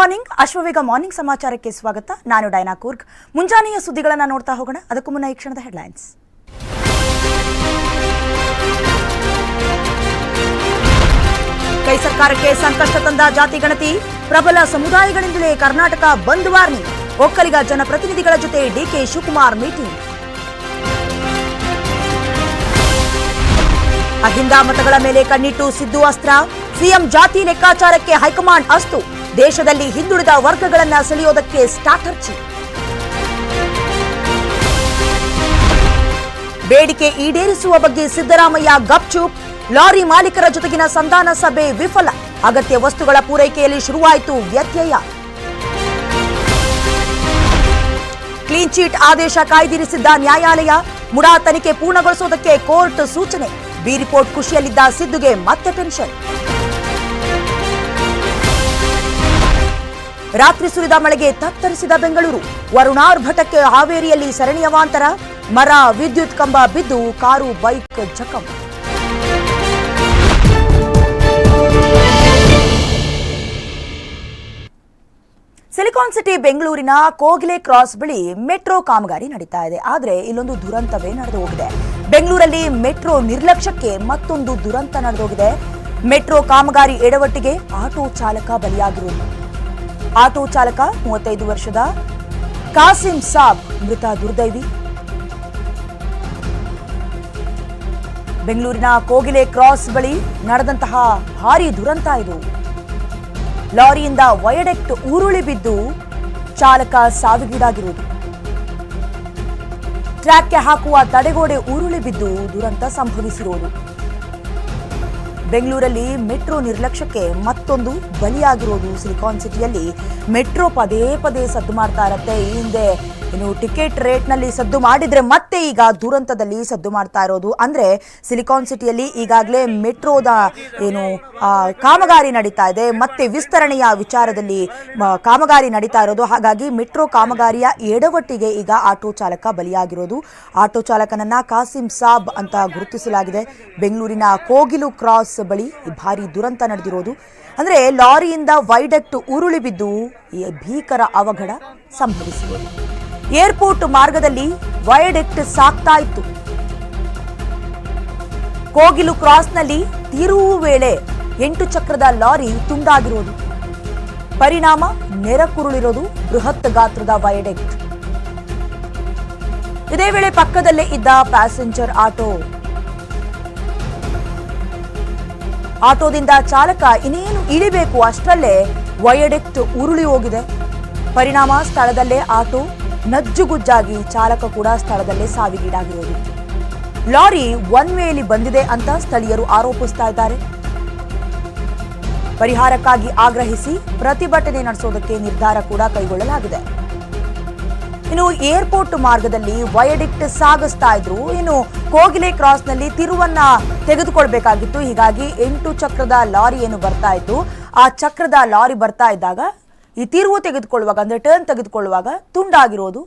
Morning, Ashwavega morning ಸಮಾಚಾರಕ್ಕೆ ಸ್ವಾಗತ. ನಾನು ಡೈನಾ ಕೂರ್ಗ್. ಮುಂಜಾನೆಯ ಸುದ್ದಿಗಳನ್ನು ನೋಡ್ತಾ ಹೋಗೋಣ. ಅದಕ್ಕೂ ಮುನ್ನ ಈ ಕ್ಷಣದ ಹೆಡ್ಲೈನ್ಸ್. ಕೈ ಸರ್ಕಾರಕ್ಕೆ ಸಂಕಷ್ಟ ತಂದ ಜಾತಿ ಗಣತಿ, ಪ್ರಬಲ ಸಮುದಾಯಗಳಿಂದಲೇ ಕರ್ನಾಟಕ ಬಂದ್ ವಾರ್ನಿಂಗ್. ಒಕ್ಕಲಿಗ ಜನಪ್ರತಿನಿಧಿಗಳ ಜೊತೆ ಡಿಕೆ ಶಿವಕುಮಾರ್ ಮೀಟಿಂಗ್. ಅಹಿಂದ ಮತಗಳ ಮೇಲೆ ಕಣ್ಣಿಟ್ಟು ಸಿದ್ದು ಅಸ್ತ್ರ. ಸಿಎಂ ಜಾತಿ ಲೆಕ್ಕಾಚಾರಕ್ಕೆ ಹೈಕಮಾಂಡ್ ಅಸ್ತು. ದೇಶದಲ್ಲಿ ಹಿಂದುಳಿದ ವರ್ಗಗಳನ್ನ ಸೆಳೆಯೋದಕ್ಕೆ ಸ್ಟಾರ್ಟರ್ಚಿ ಬೇಡಿಕೆ ಈಡೇರಿಸುವ ಬಗ್ಗೆ ಸಿದ್ದರಾಮಯ್ಯ ಗಪ್ಚುಪ್, ಲಾರಿ ಮಾಲೀಕರ ಜೊತೆಗಿನ ಸಂಧಾನ ಸಭೆ ವಿಫಲ. ಅಗತ್ಯ ವಸ್ತುಗಳ ಪೂರೈಕೆಯಲ್ಲಿ ಶುರುವಾಯಿತು ವ್ಯತ್ಯಯ. ಕ್ಲೀನ್ ಚೀಟ್ ಆದೇಶ ಕಾಯ್ದಿರಿಸಿದ್ದ ನ್ಯಾಯಾಲಯ, ಮುಡಾ ತನಿಖೆ ಪೂರ್ಣಗೊಳಿಸುವುದಕ್ಕೆ ಕೋರ್ಟ್ ಸೂಚನೆ. ಬಿ ರಿಪೋರ್ಟ್ ಖುಷಿಯಲ್ಲಿದ್ದ ಸಿದ್ದುಗೆ ಮತ್ತೆ ಟೆನ್ಷನ್ ರಾತ್ರಿ ಸುರಿದ ಮಳೆಗೆ ತತ್ತರಿಸಿದ ಬೆಂಗಳೂರು. ವರುಣಾರ್ಭಟಕ್ಕೆ ಹಾವೇರಿಯಲ್ಲಿ ಸರಣಿ ಅವಾಂತರ ಮರ, ವಿದ್ಯುತ್ ಕಂಬ ಬಿದ್ದು ಕಾರು, ಬೈಕ್ ಜಖಂ. ಸಿಲಿಕಾನ್ ಸಿಟಿ ಬೆಂಗಳೂರಿನ ಕೋಗಿಲೆ ಕ್ರಾಸ್ ಬಳಿ ಮೆಟ್ರೋ ಕಾಮಗಾರಿ ನಡೀತಾ ಇದೆ. ಆದರೆ ಇಲ್ಲೊಂದು ದುರಂತವೇ ನಡೆದು ಹೋಗಿದೆ. ಬೆಂಗಳೂರಲ್ಲಿ ಮೆಟ್ರೋ ನಿರ್ಲಕ್ಷ್ಯಕ್ಕೆ ಮತ್ತೊಂದು ದುರಂತ ನಡೆದೋಗಿದೆ ಮೆಟ್ರೋ ಕಾಮಗಾರಿ ಎಡವಟ್ಟಿಗೆ ಆಟೋ ಚಾಲಕ ಬಲಿಯಾಗಿರುವುದು ಆಟೋ ಚಾಲಕ, ಮೂವತ್ತೈದು ವರ್ಷದ ಕಾಸಿಂ ಸಾಬ್, ಮೃತ ದುರ್ದೈವಿ. ಬೆಂಗಳೂರಿನ ಕೋಗಿಲೆ ಕ್ರಾಸ್ ಬಳಿ ನಡೆದಂತಹ ಭಾರಿ ದುರಂತ ಇದು. ಲಾರಿಯಿಂದ ವಯಡೆಕ್ಟ್ ಉರುಳಿ ಬಿದ್ದು ಚಾಲಕ ಸಾವಿಗೀಡಾಗಿರುವುದು. ಟ್ರ್ಯಾಕ್ಗೆ ಹಾಕುವ ತಡೆಗೋಡೆ ಉರುಳಿ ಬಿದ್ದು ದುರಂತ ಸಂಭವಿಸಿರುವುದು ಬೆಂಗಳೂರಲ್ಲಿ ಮೆಟ್ರೋ ನಿರ್ಲಕ್ಷ್ಯಕ್ಕೆ ಮತ್ತೊಂದು ಬಲಿಯಾಗಿರೋದು ಸಿಲಿಕಾನ್ ಸಿಟಿಯಲ್ಲಿ. ಮೆಟ್ರೋ ಪದೇ ಪದೇ ಸದ್ದು ಮಾಡ್ತಾ ಇರತ್ತೆ ಈ ಹಿಂದೆ. ಇನ್ನು ಟಿಕೆಟ್ ರೇಟ್ನಲ್ಲಿ ಸದ್ದು ಮಾಡಿದ್ರೆ ಮತ್ತೆ ಈಗ ದುರಂತದಲ್ಲಿ ಸದ್ದು ಮಾಡ್ತಾ ಇರೋದು. ಅಂದ್ರೆ ಸಿಲಿಕಾನ್ ಸಿಟಿಯಲ್ಲಿ ಈಗಾಗಲೇ ಮೆಟ್ರೋದ ಏನು ಕಾಮಗಾರಿ ನಡೀತಾ ಇದೆ. ಮತ್ತೆ ವಿಸ್ತರಣೆಯ ವಿಚಾರದಲ್ಲಿ ಕಾಮಗಾರಿ ನಡೀತಾ ಇರೋದು. ಹಾಗಾಗಿ ಮೆಟ್ರೋ ಕಾಮಗಾರಿಯ ಎಡವಟ್ಟಿಗೆ ಈಗ ಆಟೋ ಚಾಲಕ ಬಲಿಯಾಗಿರೋದು. ಆಟೋ ಚಾಲಕನನ್ನ ಕಾಸಿಂ ಸಾಬ್ ಅಂತ ಗುರುತಿಸಲಾಗಿದೆ. ಬೆಂಗಳೂರಿನ ಕೋಗಿಲು ಕ್ರಾಸ್ ಬಳಿ ಭಾರಿ ದುರಂತ ನಡೆದಿರೋದು. ಅಂದ್ರೆ ಲಾರಿಯಿಂದ ವೈಡಕ್ಟ್ ಉರುಳಿ ಬಿದ್ದು ಭೀಕರ ಅವಘಡ ಸಂಭವಿಸಿದೆ. ಏರ್ಪೋರ್ಟ್ ಮಾರ್ಗದಲ್ಲಿ ವಯಡೆಕ್ಟ್ ಸಾಕ್ತಾ ಇತ್ತು. ಕೋಗಿಲು ಕ್ರಾಸ್ನಲ್ಲಿ ತಿರುವು ವೇಳೆ ಎಂಟು ಚಕ್ರದ ಲಾರಿ ತುಂಡಾಗಿರುವುದು ಪರಿಣಾಮ ನೆರಕುರುಳಿರೋದು ಬೃಹತ್ ಗಾತ್ರದ ವಯಡೆಕ್ಟ್. ಇದೇ ವೇಳೆ ಪಕ್ಕದಲ್ಲೇ ಇದ್ದ ಪ್ಯಾಸೆಂಜರ್ ಆಟೋ. ಆಟೋದಿಂದ ಚಾಲಕ ಇನ್ನೇನು ಇಳಿಬೇಕು ಅಷ್ಟರಲ್ಲೇ ವಯಡೆಕ್ಟ್ ಉರುಳಿ ಹೋಗಿದೆ. ಪರಿಣಾಮ ಸ್ಥಳದಲ್ಲೇ ಆಟೋ ನಜ್ಜುಗುಜ್ಜಾಗಿ ಚಾಲಕ ಕೂಡ ಸ್ಥಳದಲ್ಲೇ ಸಾವಿಗೀಡಾಗಿರೋದು. ಲಾರಿ ಒನ್ ವೇಲಿ ಬಂದಿದೆ ಅಂತ ಸ್ಥಳೀಯರು ಆರೋಪಿಸ್ತಾ ಇದ್ದಾರೆ. ಪರಿಹಾರಕ್ಕಾಗಿ ಆಗ್ರಹಿಸಿ ಪ್ರತಿಭಟನೆ ನಡೆಸೋದಕ್ಕೆ ನಿರ್ಧಾರ ಕೂಡ ಕೈಗೊಳ್ಳಲಾಗಿದೆ. ಇನ್ನು ಏರ್ಪೋರ್ಟ್ ಮಾರ್ಗದಲ್ಲಿ ವಯಡಿಕ್ಟ್ ಸಾಗಿಸ್ತಾ ಇದ್ರು. ಇನ್ನು ಕೋಗಿಲೆ ಕ್ರಾಸ್ನಲ್ಲಿ ತಿರುವನ್ನ ತೆಗೆದುಕೊಳ್ಬೇಕಾಗಿತ್ತು. ಹೀಗಾಗಿ ಎಂಟು ಚಕ್ರದ ಲಾರಿ ಏನು ಬರ್ತಾ ಇತ್ತು. ಆ ಚಕ್ರದ ಲಾರಿ ಬರ್ತಾ ಇದ್ದಾಗ ಈ ತಿರುವು ತೆಗೆದುಕೊಳ್ಳುವಾಗ, ಅಂದ್ರೆ ಟರ್ನ್ ತೆಗೆದುಕೊಳ್ಳುವಾಗ ತುಂಡಾಗಿರೋದು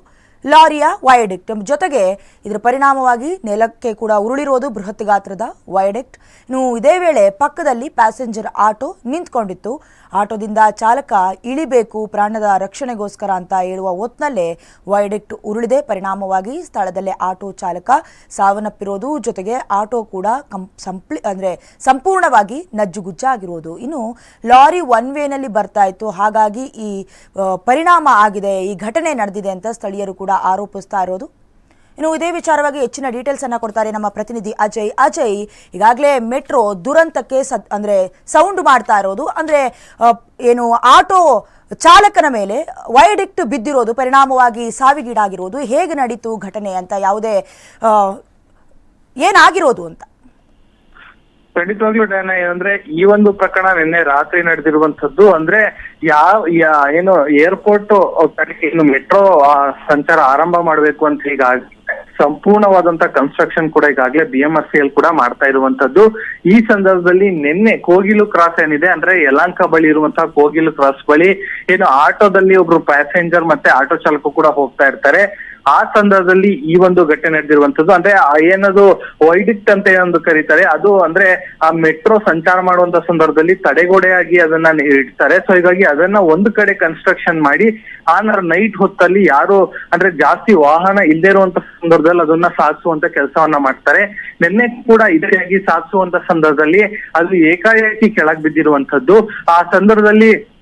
ಲಾರಿಯ ವಯಡಿಕ್ಟ್ ಜೊತೆಗೆ ಇದರ ಪರಿಣಾಮವಾಗಿ ನೆಲಕ್ಕೆ ಕೂಡ ಉರುಳಿರೋದು ಬೃಹತ್ ಗಾತ್ರದ ವಯಡೆಕ್ಟ್ ಇನ್ನು ಇದೇ ವೇಳೆ ಪಕ್ಕದಲ್ಲಿ ಪ್ಯಾಸೆಂಜರ್ ಆಟೋ ನಿಂತ್ಕೊಂಡಿತ್ತು. ಆಟೋದಿಂದ ಚಾಲಕ ಇಳಿಬೇಕು, ಪ್ರಾಣದ ರಕ್ಷಣೆಗೋಸ್ಕರ ಅಂತ ಹೇಳುವ ಹೊತ್ನಲ್ಲೇ ವೈಡೆಕ್ಟ್ ಉರುಳಿದೆ. ಪರಿಣಾಮವಾಗಿ ಸ್ಥಳದಲ್ಲೇ ಆಟೋ ಚಾಲಕ ಸಾವನ್ನಪ್ಪಿರೋದು. ಜೊತೆಗೆ ಆಟೋ ಕೂಡ ಕಂ ಸಂಪ್ಲಿ, ಅಂದರೆ ಸಂಪೂರ್ಣವಾಗಿ ನಜ್ಜುಗುಜ್ಜಾಗಿರೋದು. ಇನ್ನು ಲಾರಿ ಒನ್ ವೇನಲ್ಲಿ ಬರ್ತಾ ಇತ್ತು. ಹಾಗಾಗಿ ಈ ಪರಿಣಾಮ ಆಗಿದೆ. ಈ ಘಟನೆ ನಡೆದಿದೆ ಅಂತ ಸ್ಥಳೀಯರು ಕೂಡ ಆರೋಪಿಸ್ತಾ ಇರೋದು. ಇನ್ನು ಇದೇ ವಿಚಾರವಾಗಿ ಹೆಚ್ಚಿನ ಡೀಟೇಲ್ಸ್ ಅನ್ನ ಕೊಡ್ತಾರೆ ನಮ್ಮ ಪ್ರತಿನಿಧಿ ಅಜಯ್. ಅಜಯ್, ಈಗಾಗಲೇ ಮೆಟ್ರೋ ದುರಂತಕ್ಕೆ ಸದ್, ಅಂದ್ರೆ ಸೌಂಡ್ ಮಾಡ್ತಾ ಇರೋದು. ಅಂದ್ರೆ ಏನು ಆಟೋ ಚಾಲಕನ ಮೇಲೆ ವೈಡಿಕ್ಟ್ ಬಿದ್ದಿರೋದು, ಪರಿಣಾಮವಾಗಿ ಸಾವಿಗೀಡಾಗಿರೋದು. ಹೇಗೆ ನಡೀತು ಘಟನೆ ಅಂತ ಯಾವುದೇ ಏನಾಗಿರೋದು ಅಂತ? ಖಂಡಿತವಾಗ್ಲೂ ಡಯಾನ ಏನಂದ್ರೆ, ಈ ಒಂದು ಪ್ರಕರಣ ನಿನ್ನೆ ರಾತ್ರಿ ನಡೆದಿರುವಂತದ್ದು ಅಂದ್ರೆ ಯಾವ ಏನು ಏರ್ಪೋರ್ಟ್ ಕಡೆಗೆ ಇನ್ನು ಮೆಟ್ರೋ ಸಂಚಾರ ಆರಂಭ ಮಾಡಬೇಕು ಅಂತ ಈಗಾಗಲೇ ಸಂಪೂರ್ಣವಾದಂತ ಕನ್ಸ್ಟ್ರಕ್ಷನ್ ಕೂಡ ಈಗಾಗಲೇ ಬಿ ಎಂ ಆರ್ ಸಿ ಕೂಡ ಮಾಡ್ತಾ ಇರುವಂತದ್ದು. ಈ ಸಂದರ್ಭದಲ್ಲಿ ನಿನ್ನೆ ಕೋಗಿಲು ಕ್ರಾಸ್ ಏನಿದೆ, ಅಂದ್ರೆ ಯಲಾಂಕ ಬಳಿ ಇರುವಂತಹ ಕೋಗಿಲು ಕ್ರಾಸ್ ಬಳಿ, ಏನು ಆಟೋದಲ್ಲಿ ಒಬ್ರು ಪ್ಯಾಸೆಂಜರ್ ಮತ್ತೆ ಆಟೋ ಚಾಲಕ ಕೂಡ ಹೋಗ್ತಾ ಇರ್ತಾರೆ. ಆ ಸಂದರ್ಭದಲ್ಲಿ ಈ ಒಂದು ಘಟನೆ ನಡೆದಿರುವಂತದ್ದು, ಅಂದ್ರೆ ಏನದು ವೈಡಿಕ್ಟ್ ಅಂತ ಏನೊಂದು ಕರೀತಾರೆ, ಅದು ಅಂದ್ರೆ ಆ ಮೆಟ್ರೋ ಸಂಚಾರ ಮಾಡುವಂತ ಸಂದರ್ಭದಲ್ಲಿ ತಡೆಗೋಡೆಯಾಗಿ ಅದನ್ನ ಇಡ್ತಾರೆ. ಸೊ ಹೀಗಾಗಿ ಅದನ್ನ ಒಂದು ಕಡೆ ಕನ್ಸ್ಟ್ರಕ್ಷನ್ ಮಾಡಿ ಆನರ್ ನೈಟ್ ಹೊತ್ತಲ್ಲಿ ಯಾರು ಅಂದ್ರೆ ಜಾಸ್ತಿ ವಾಹನ ಇಲ್ಲದೆ ಇರುವಂತ ಸಂದರ್ಭದಲ್ಲಿ ಅದನ್ನ ಸಾಧಿಸುವಂತ ಕೆಲಸವನ್ನ ಮಾಡ್ತಾರೆ. ನಿನ್ನೆ ಕೂಡ ಇದಾಗಿ ಸಾಧಿಸುವಂತ ಸಂದರ್ಭದಲ್ಲಿ ಅದು ಏಕಾಏಕಿ ಕೆಳಗ್ ಬಿದ್ದಿರುವಂತದ್ದು. ಆ ಸಂದರ್ಭದಲ್ಲಿ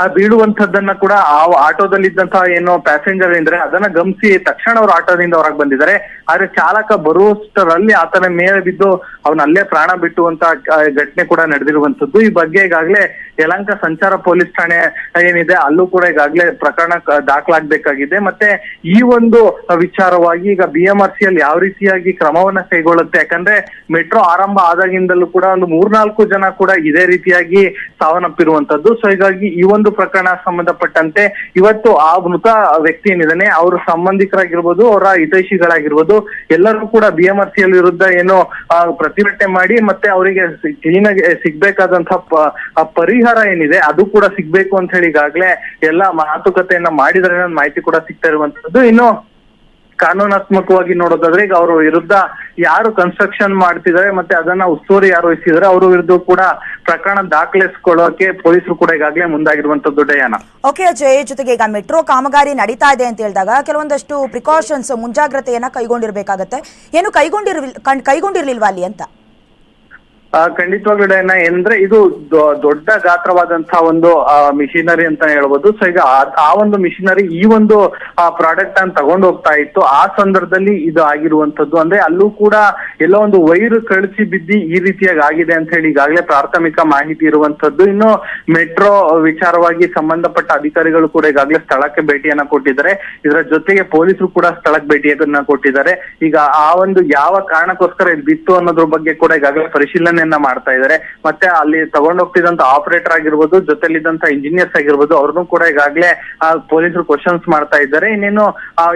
ಆ ಬೀಳುವಂತದ್ದನ್ನ ಕೂಡ ಆ ಆಟೋದಲ್ಲಿದ್ದಂತಹ ಏನು ಪ್ಯಾಸೆಂಜರ್ ಇದ್ರೆ ಅದನ್ನ ಗಮನಿಸಿ ತಕ್ಷಣ ಅವ್ರು ಆಟೋದಿಂದ ಹೊರಗೆ ಬಂದಿದ್ದಾರೆ. ಆದ್ರೆ ಚಾಲಕ ಬರುವಷ್ಟರಲ್ಲಿ ಆತನ ಮೇಲೆ ಬಿದ್ದು ಅವನ ಅಲ್ಲೇ ಪ್ರಾಣ ಬಿಟ್ಟುವಂತ ಘಟನೆ ಕೂಡ ನಡೆದಿರುವಂತದ್ದು ಈ ಬಗ್ಗೆ ಈಗಾಗಲೇ ಯಲಂಕ ಸಂಚಾರ ಪೊಲೀಸ್ ಠಾಣೆ ಏನಿದೆ, ಅಲ್ಲೂ ಕೂಡ ಈಗಾಗಲೇ ಪ್ರಕರಣ ದಾಖಲಾಗಬೇಕಾಗಿದೆ. ಮತ್ತೆ ಈ ಒಂದು ವಿಚಾರವಾಗಿ ಈಗ ಬಿ ಎಂ ಯಾವ ರೀತಿಯಾಗಿ ಕ್ರಮವನ್ನ ಕೈಗೊಳ್ಳುತ್ತೆ? ಯಾಕಂದ್ರೆ ಮೆಟ್ರೋ ಆರಂಭ ಆದಾಗಿಂದಲೂ ಕೂಡ ಒಂದು ಮೂರ್ನಾಲ್ಕು ಜನ ಕೂಡ ಇದೇ ರೀತಿಯಾಗಿ ಸಾವನ್ನಪ್ಪಿರುವಂತದ್ದು ಸೊ ಹೀಗಾಗಿ ಈ ಒಂದು ಪ್ರಕರಣ ಸಂಬಂಧಪಟ್ಟಂತೆ ಇವತ್ತು ಆ ಮೃತ ವ್ಯಕ್ತಿ ಏನಿದ್ದಾನೆ, ಅವ್ರ ಸಂಬಂಧಿಕರಾಗಿರ್ಬೋದು, ಅವರ ಹಿತೈಷಿಗಳಾಗಿರ್ಬೋದು, ಎಲ್ಲರೂ ಕೂಡ ಬಿ ಎಂ ವಿರುದ್ಧ ಏನು ಪ್ರತಿಭಟನೆ ಮಾಡಿ ಮತ್ತೆ ಅವರಿಗೆ ಕ್ಲೀನ್ ಆಗಿ, ಸಿಗ್ಬೇಕಾದಂತಹ ಪರಿ ಪರಿಹಾರ ಏನಿದೆ, ಅದು ಕೂಡ ಸಿಗ್ಬೇಕು ಅಂತ ಹೇಳಿ ಈಗಾಗ್ಲೇ ಎಲ್ಲ ಮಾತುಕತೆಯನ್ನ ಮಾಡಿದ್ರೆ ಮಾಹಿತಿ ಕೂಡ ಸಿಗ್ತಾ ಇರುವಂತದ್ದು. ಇನ್ನು ಕಾನೂನಾತ್ಮಕವಾಗಿ ನೋಡೋದಾದ್ರೆ ಈಗ ಅವ್ರ ವಿರುದ್ಧ ಯಾರು ಕನ್ಸ್ಟ್ರಕ್ಷನ್ ಮಾಡ್ತಿದ್ದಾರೆ ಮತ್ತೆ ಅದನ್ನ ಉಸ್ತುವಾರಿ ಯಾರು ವಹಿಸಿದ್ರೆ, ಅವ್ರ ವಿರುದ್ಧ ಕೂಡ ಪ್ರಕರಣ ದಾಖಲಿಸ್ಕೊಳ್ಳೋಕೆ ಪೊಲೀಸರು ಕೂಡ ಈಗಾಗಲೇ ಮುಂದಾಗಿರುವಂತದ್ದು ಡಯಾನ. ಓಕೆ ಅಜಯ್, ಜೊತೆಗೆ ಈಗ ಮೆಟ್ರೋ ಕಾಮಗಾರಿ ನಡೀತಾ ಇದೆ ಅಂತ ಹೇಳಿದಾಗ ಕೆಲವೊಂದಷ್ಟು ಪ್ರಿಕಾಷನ್ಸ್ ಮುಂಜಾಗ್ರತೆಯನ್ನ ಕೈಗೊಂಡಿರ್ಬೇಕಾಗತ್ತೆ. ಏನು ಕೈಗೊಂಡಿರ್ ಕೈಗೊಂಡಿರ್ಲಿಲ್ವಾ ಅಲ್ಲಿ ಅಂತ? ಖಂಡಿತವಾಗ್ಲೂ ಡಯಾನ ಏನಂದ್ರೆ ಇದು ದೊಡ್ಡ ಗಾತ್ರವಾದಂತಹ ಒಂದು ಮಿಷಿನರಿ ಅಂತ ಹೇಳ್ಬೋದು. ಸೊ ಈಗ ಆ- ಒಂದು ಮಿಷಿನರಿ ಈ ಒಂದು ಪ್ರಾಡಕ್ಟ್ ಅನ್ನು ತಗೊಂಡು ಹೋಗ್ತಾ ಇತ್ತು, ಆ ಸಂದರ್ಭದಲ್ಲಿ ಇದು ಆಗಿರುವಂತದ್ದು ಅಂದ್ರೆ ಅಲ್ಲೂ ಕೂಡ ಎಲ್ಲ ಒಂದು ವೈರ್ ಕಳಿಸಿ ಬಿದ್ದಿ ಈ ರೀತಿಯಾಗಿ ಆಗಿದೆ ಅಂತ ಹೇಳಿ ಈಗಾಗಲೇ ಪ್ರಾಥಮಿಕ ಮಾಹಿತಿ ಇರುವಂತದ್ದು ಇನ್ನು ಮೆಟ್ರೋ ವಿಚಾರವಾಗಿ ಸಂಬಂಧಪಟ್ಟ ಅಧಿಕಾರಿಗಳು ಕೂಡ ಈಗಾಗಲೇ ಸ್ಥಳಕ್ಕೆ ಭೇಟಿಯನ್ನ ಕೊಟ್ಟಿದ್ದಾರೆ. ಇದರ ಜೊತೆಗೆ ಪೊಲೀಸರು ಕೂಡ ಸ್ಥಳಕ್ಕೆ ಭೇಟಿಯನ್ನ ಕೊಟ್ಟಿದ್ದಾರೆ. ಈಗ ಆ ಒಂದು ಯಾವ ಕಾರಣಕ್ಕೋಸ್ಕರ ಇದು ಬಿತ್ತು ಅನ್ನೋದ್ರ ಬಗ್ಗೆ ಕೂಡ ಈಗಾಗಲೇ ಪರಿಶೀಲನೆಯನ್ನ ಮಾಡ್ತಾ ಇದ್ದಾರೆ. ಮತ್ತೆ ಅಲ್ಲಿ ತಗೊಂಡೋಗ್ತಿದ್ದಂತ ಆಪರೇಟರ್ ಆಗಿರ್ಬೋದು, ಜೊತೆಲಿದ್ದಂತ ಇಂಜಿನಿಯರ್ಸ್ ಆಗಿರ್ಬೋದು, ಅವ್ರನ್ನೂ ಕೂಡ ಈಗಾಗಲೇ ಪೊಲೀಸರು ಕ್ವಶನ್ಸ್ ಮಾಡ್ತಾ ಇದ್ದಾರೆ. ಇನ್ನೇನು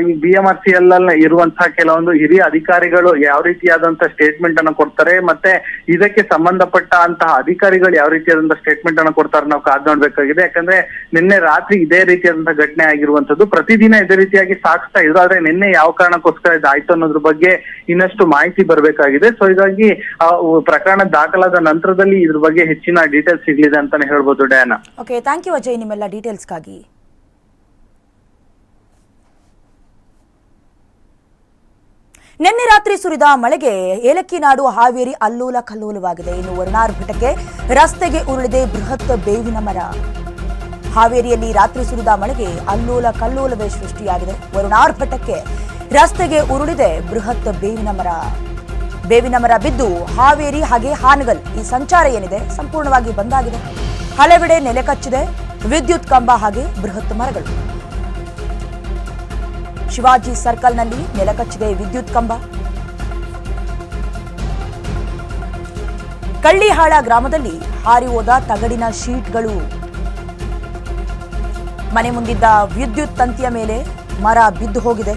ಈ B M R C L ಅಲ್ಲಿ ಇರುವಂತಹ ಕೆಲವೊಂದು ಹಿರಿಯ ಅಧಿಕಾರಿಗಳು ಯಾವ ರೀತಿಯಾದಂತಹ ಸ್ಟೇಟ್ಮೆಂಟ್ ಅನ್ನ ಕೊಡ್ತಾರೆ, ಮತ್ತೆ ಇದಕ್ಕೆ ಸಂಬಂಧಪಟ್ಟ ಅಂತಹ ಅಧಿಕಾರಿಗಳು ಯಾವ ರೀತಿಯಾದಂತಹ ಸ್ಟೇಟ್ಮೆಂಟ್ ಅನ್ನ ಕೊಡ್ತಾರೆ ನಾವು ಕಾದ್ ನೋಡ್ಬೇಕಾಗಿದೆ. ಯಾಕಂದ್ರೆ ನಿನ್ನೆ ರಾತ್ರಿ ಇದೇ ರೀತಿಯಾದಂತಹ ಘಟನೆ ಆಗಿರುವಂತದ್ದು ಪ್ರತಿದಿನ ಇದೇ ರೀತಿಯಾಗಿ ಸಾಕ್ತಾ ಇದ್ರು. ಆದ್ರೆ ನಿನ್ನೆ ಯಾವ ಕಾರಣಕ್ಕೋಸ್ಕರ ಇದಾಯ್ತು ಅನ್ನೋದ್ರ ಬಗ್ಗೆ ಇನ್ನಷ್ಟು ಮಾಹಿತಿ ಬರಬೇಕಾಗಿದೆ. ಸೊ ಹೀಗಾಗಿ ಪ್ರಕರಣ ದಾಖಲಾದ ನಂತರದಲ್ಲಿ ಇದ್ರ ಬಗ್ಗೆ ಹೆಚ್ಚಿನ ಡೀಟೇಲ್ಸ್ ಸಿಗ್ಲಿದೆ ಅಂತಾನೆ ಹೇಳ್ಬೋದು, Diana. Okay thank you Ajay, ನಿಮ್ಮೆಲ್ಲ ಡೀಟೇಲ್ಸ್ಗಾಗಿ ನಿನ್ನೆ ರಾತ್ರಿ ಸುರಿದ ಮಳೆಗೆ ಏಲಕ್ಕಿ ನಾಡು ಹಾವೇರಿ ಅಲ್ಲೋಲ ಕಲ್ಲೋಲವಾಗಿದೆ. ಇನ್ನು ವರ್ಣಾರ್ಭಟಕ್ಕೆ ರಸ್ತೆಗೆ ಉರುಳಿದೆ ಬೃಹತ್ ಬೇವಿನ ಮರ. ಹಾವೇರಿಯಲ್ಲಿ ರಾತ್ರಿ ಸುರಿದ ಮಳೆಗೆ ಅಲ್ಲೋಲ ಕಲ್ಲೋಲವೇ ಸೃಷ್ಟಿಯಾಗಿದೆ. ವರುಣಾರ್ಭಟಕ್ಕೆ ರಸ್ತೆಗೆ ಉರುಳಿದೆ ಬೃಹತ್ ಬೇವಿನ ಮರ. ಬೇವಿನ ಮರ ಬಿದ್ದು ಹಾವೇರಿ ಹಾಗೆ ಹಾನಗಲ್ ಈ ಸಂಚಾರ ಏನಿದೆ ಸಂಪೂರ್ಣವಾಗಿ ಬಂದಾಗಿದೆ ಹಲವೆಡೆ ನೆಲೆ ಕಚ್ಚಿದೆ. ವಿದ್ಯುತ್ ಕಂಬ ಹಾಗೆ ಬೃಹತ್ ಮರಗಳು. ಶಿವಾಜಿ ಸರ್ಕಲ್ನಲ್ಲಿ ನೆಲಕಚ್ಚಿದೆ ವಿದ್ಯುತ್ ಕಂಬ. ಕಳ್ಳಿಹಾಳ ಗ್ರಾಮದಲ್ಲಿ ಹಾರಿ ಹೋದ ತಗಡಿನ ಶೀಟ್ಗಳು. ಮನೆ ಮುಂದಿದ್ದ ವಿದ್ಯುತ್ ತಂತಿಯ ಮೇಲೆ ಮರ ಬಿದ್ದು ಹೋಗಿದೆ.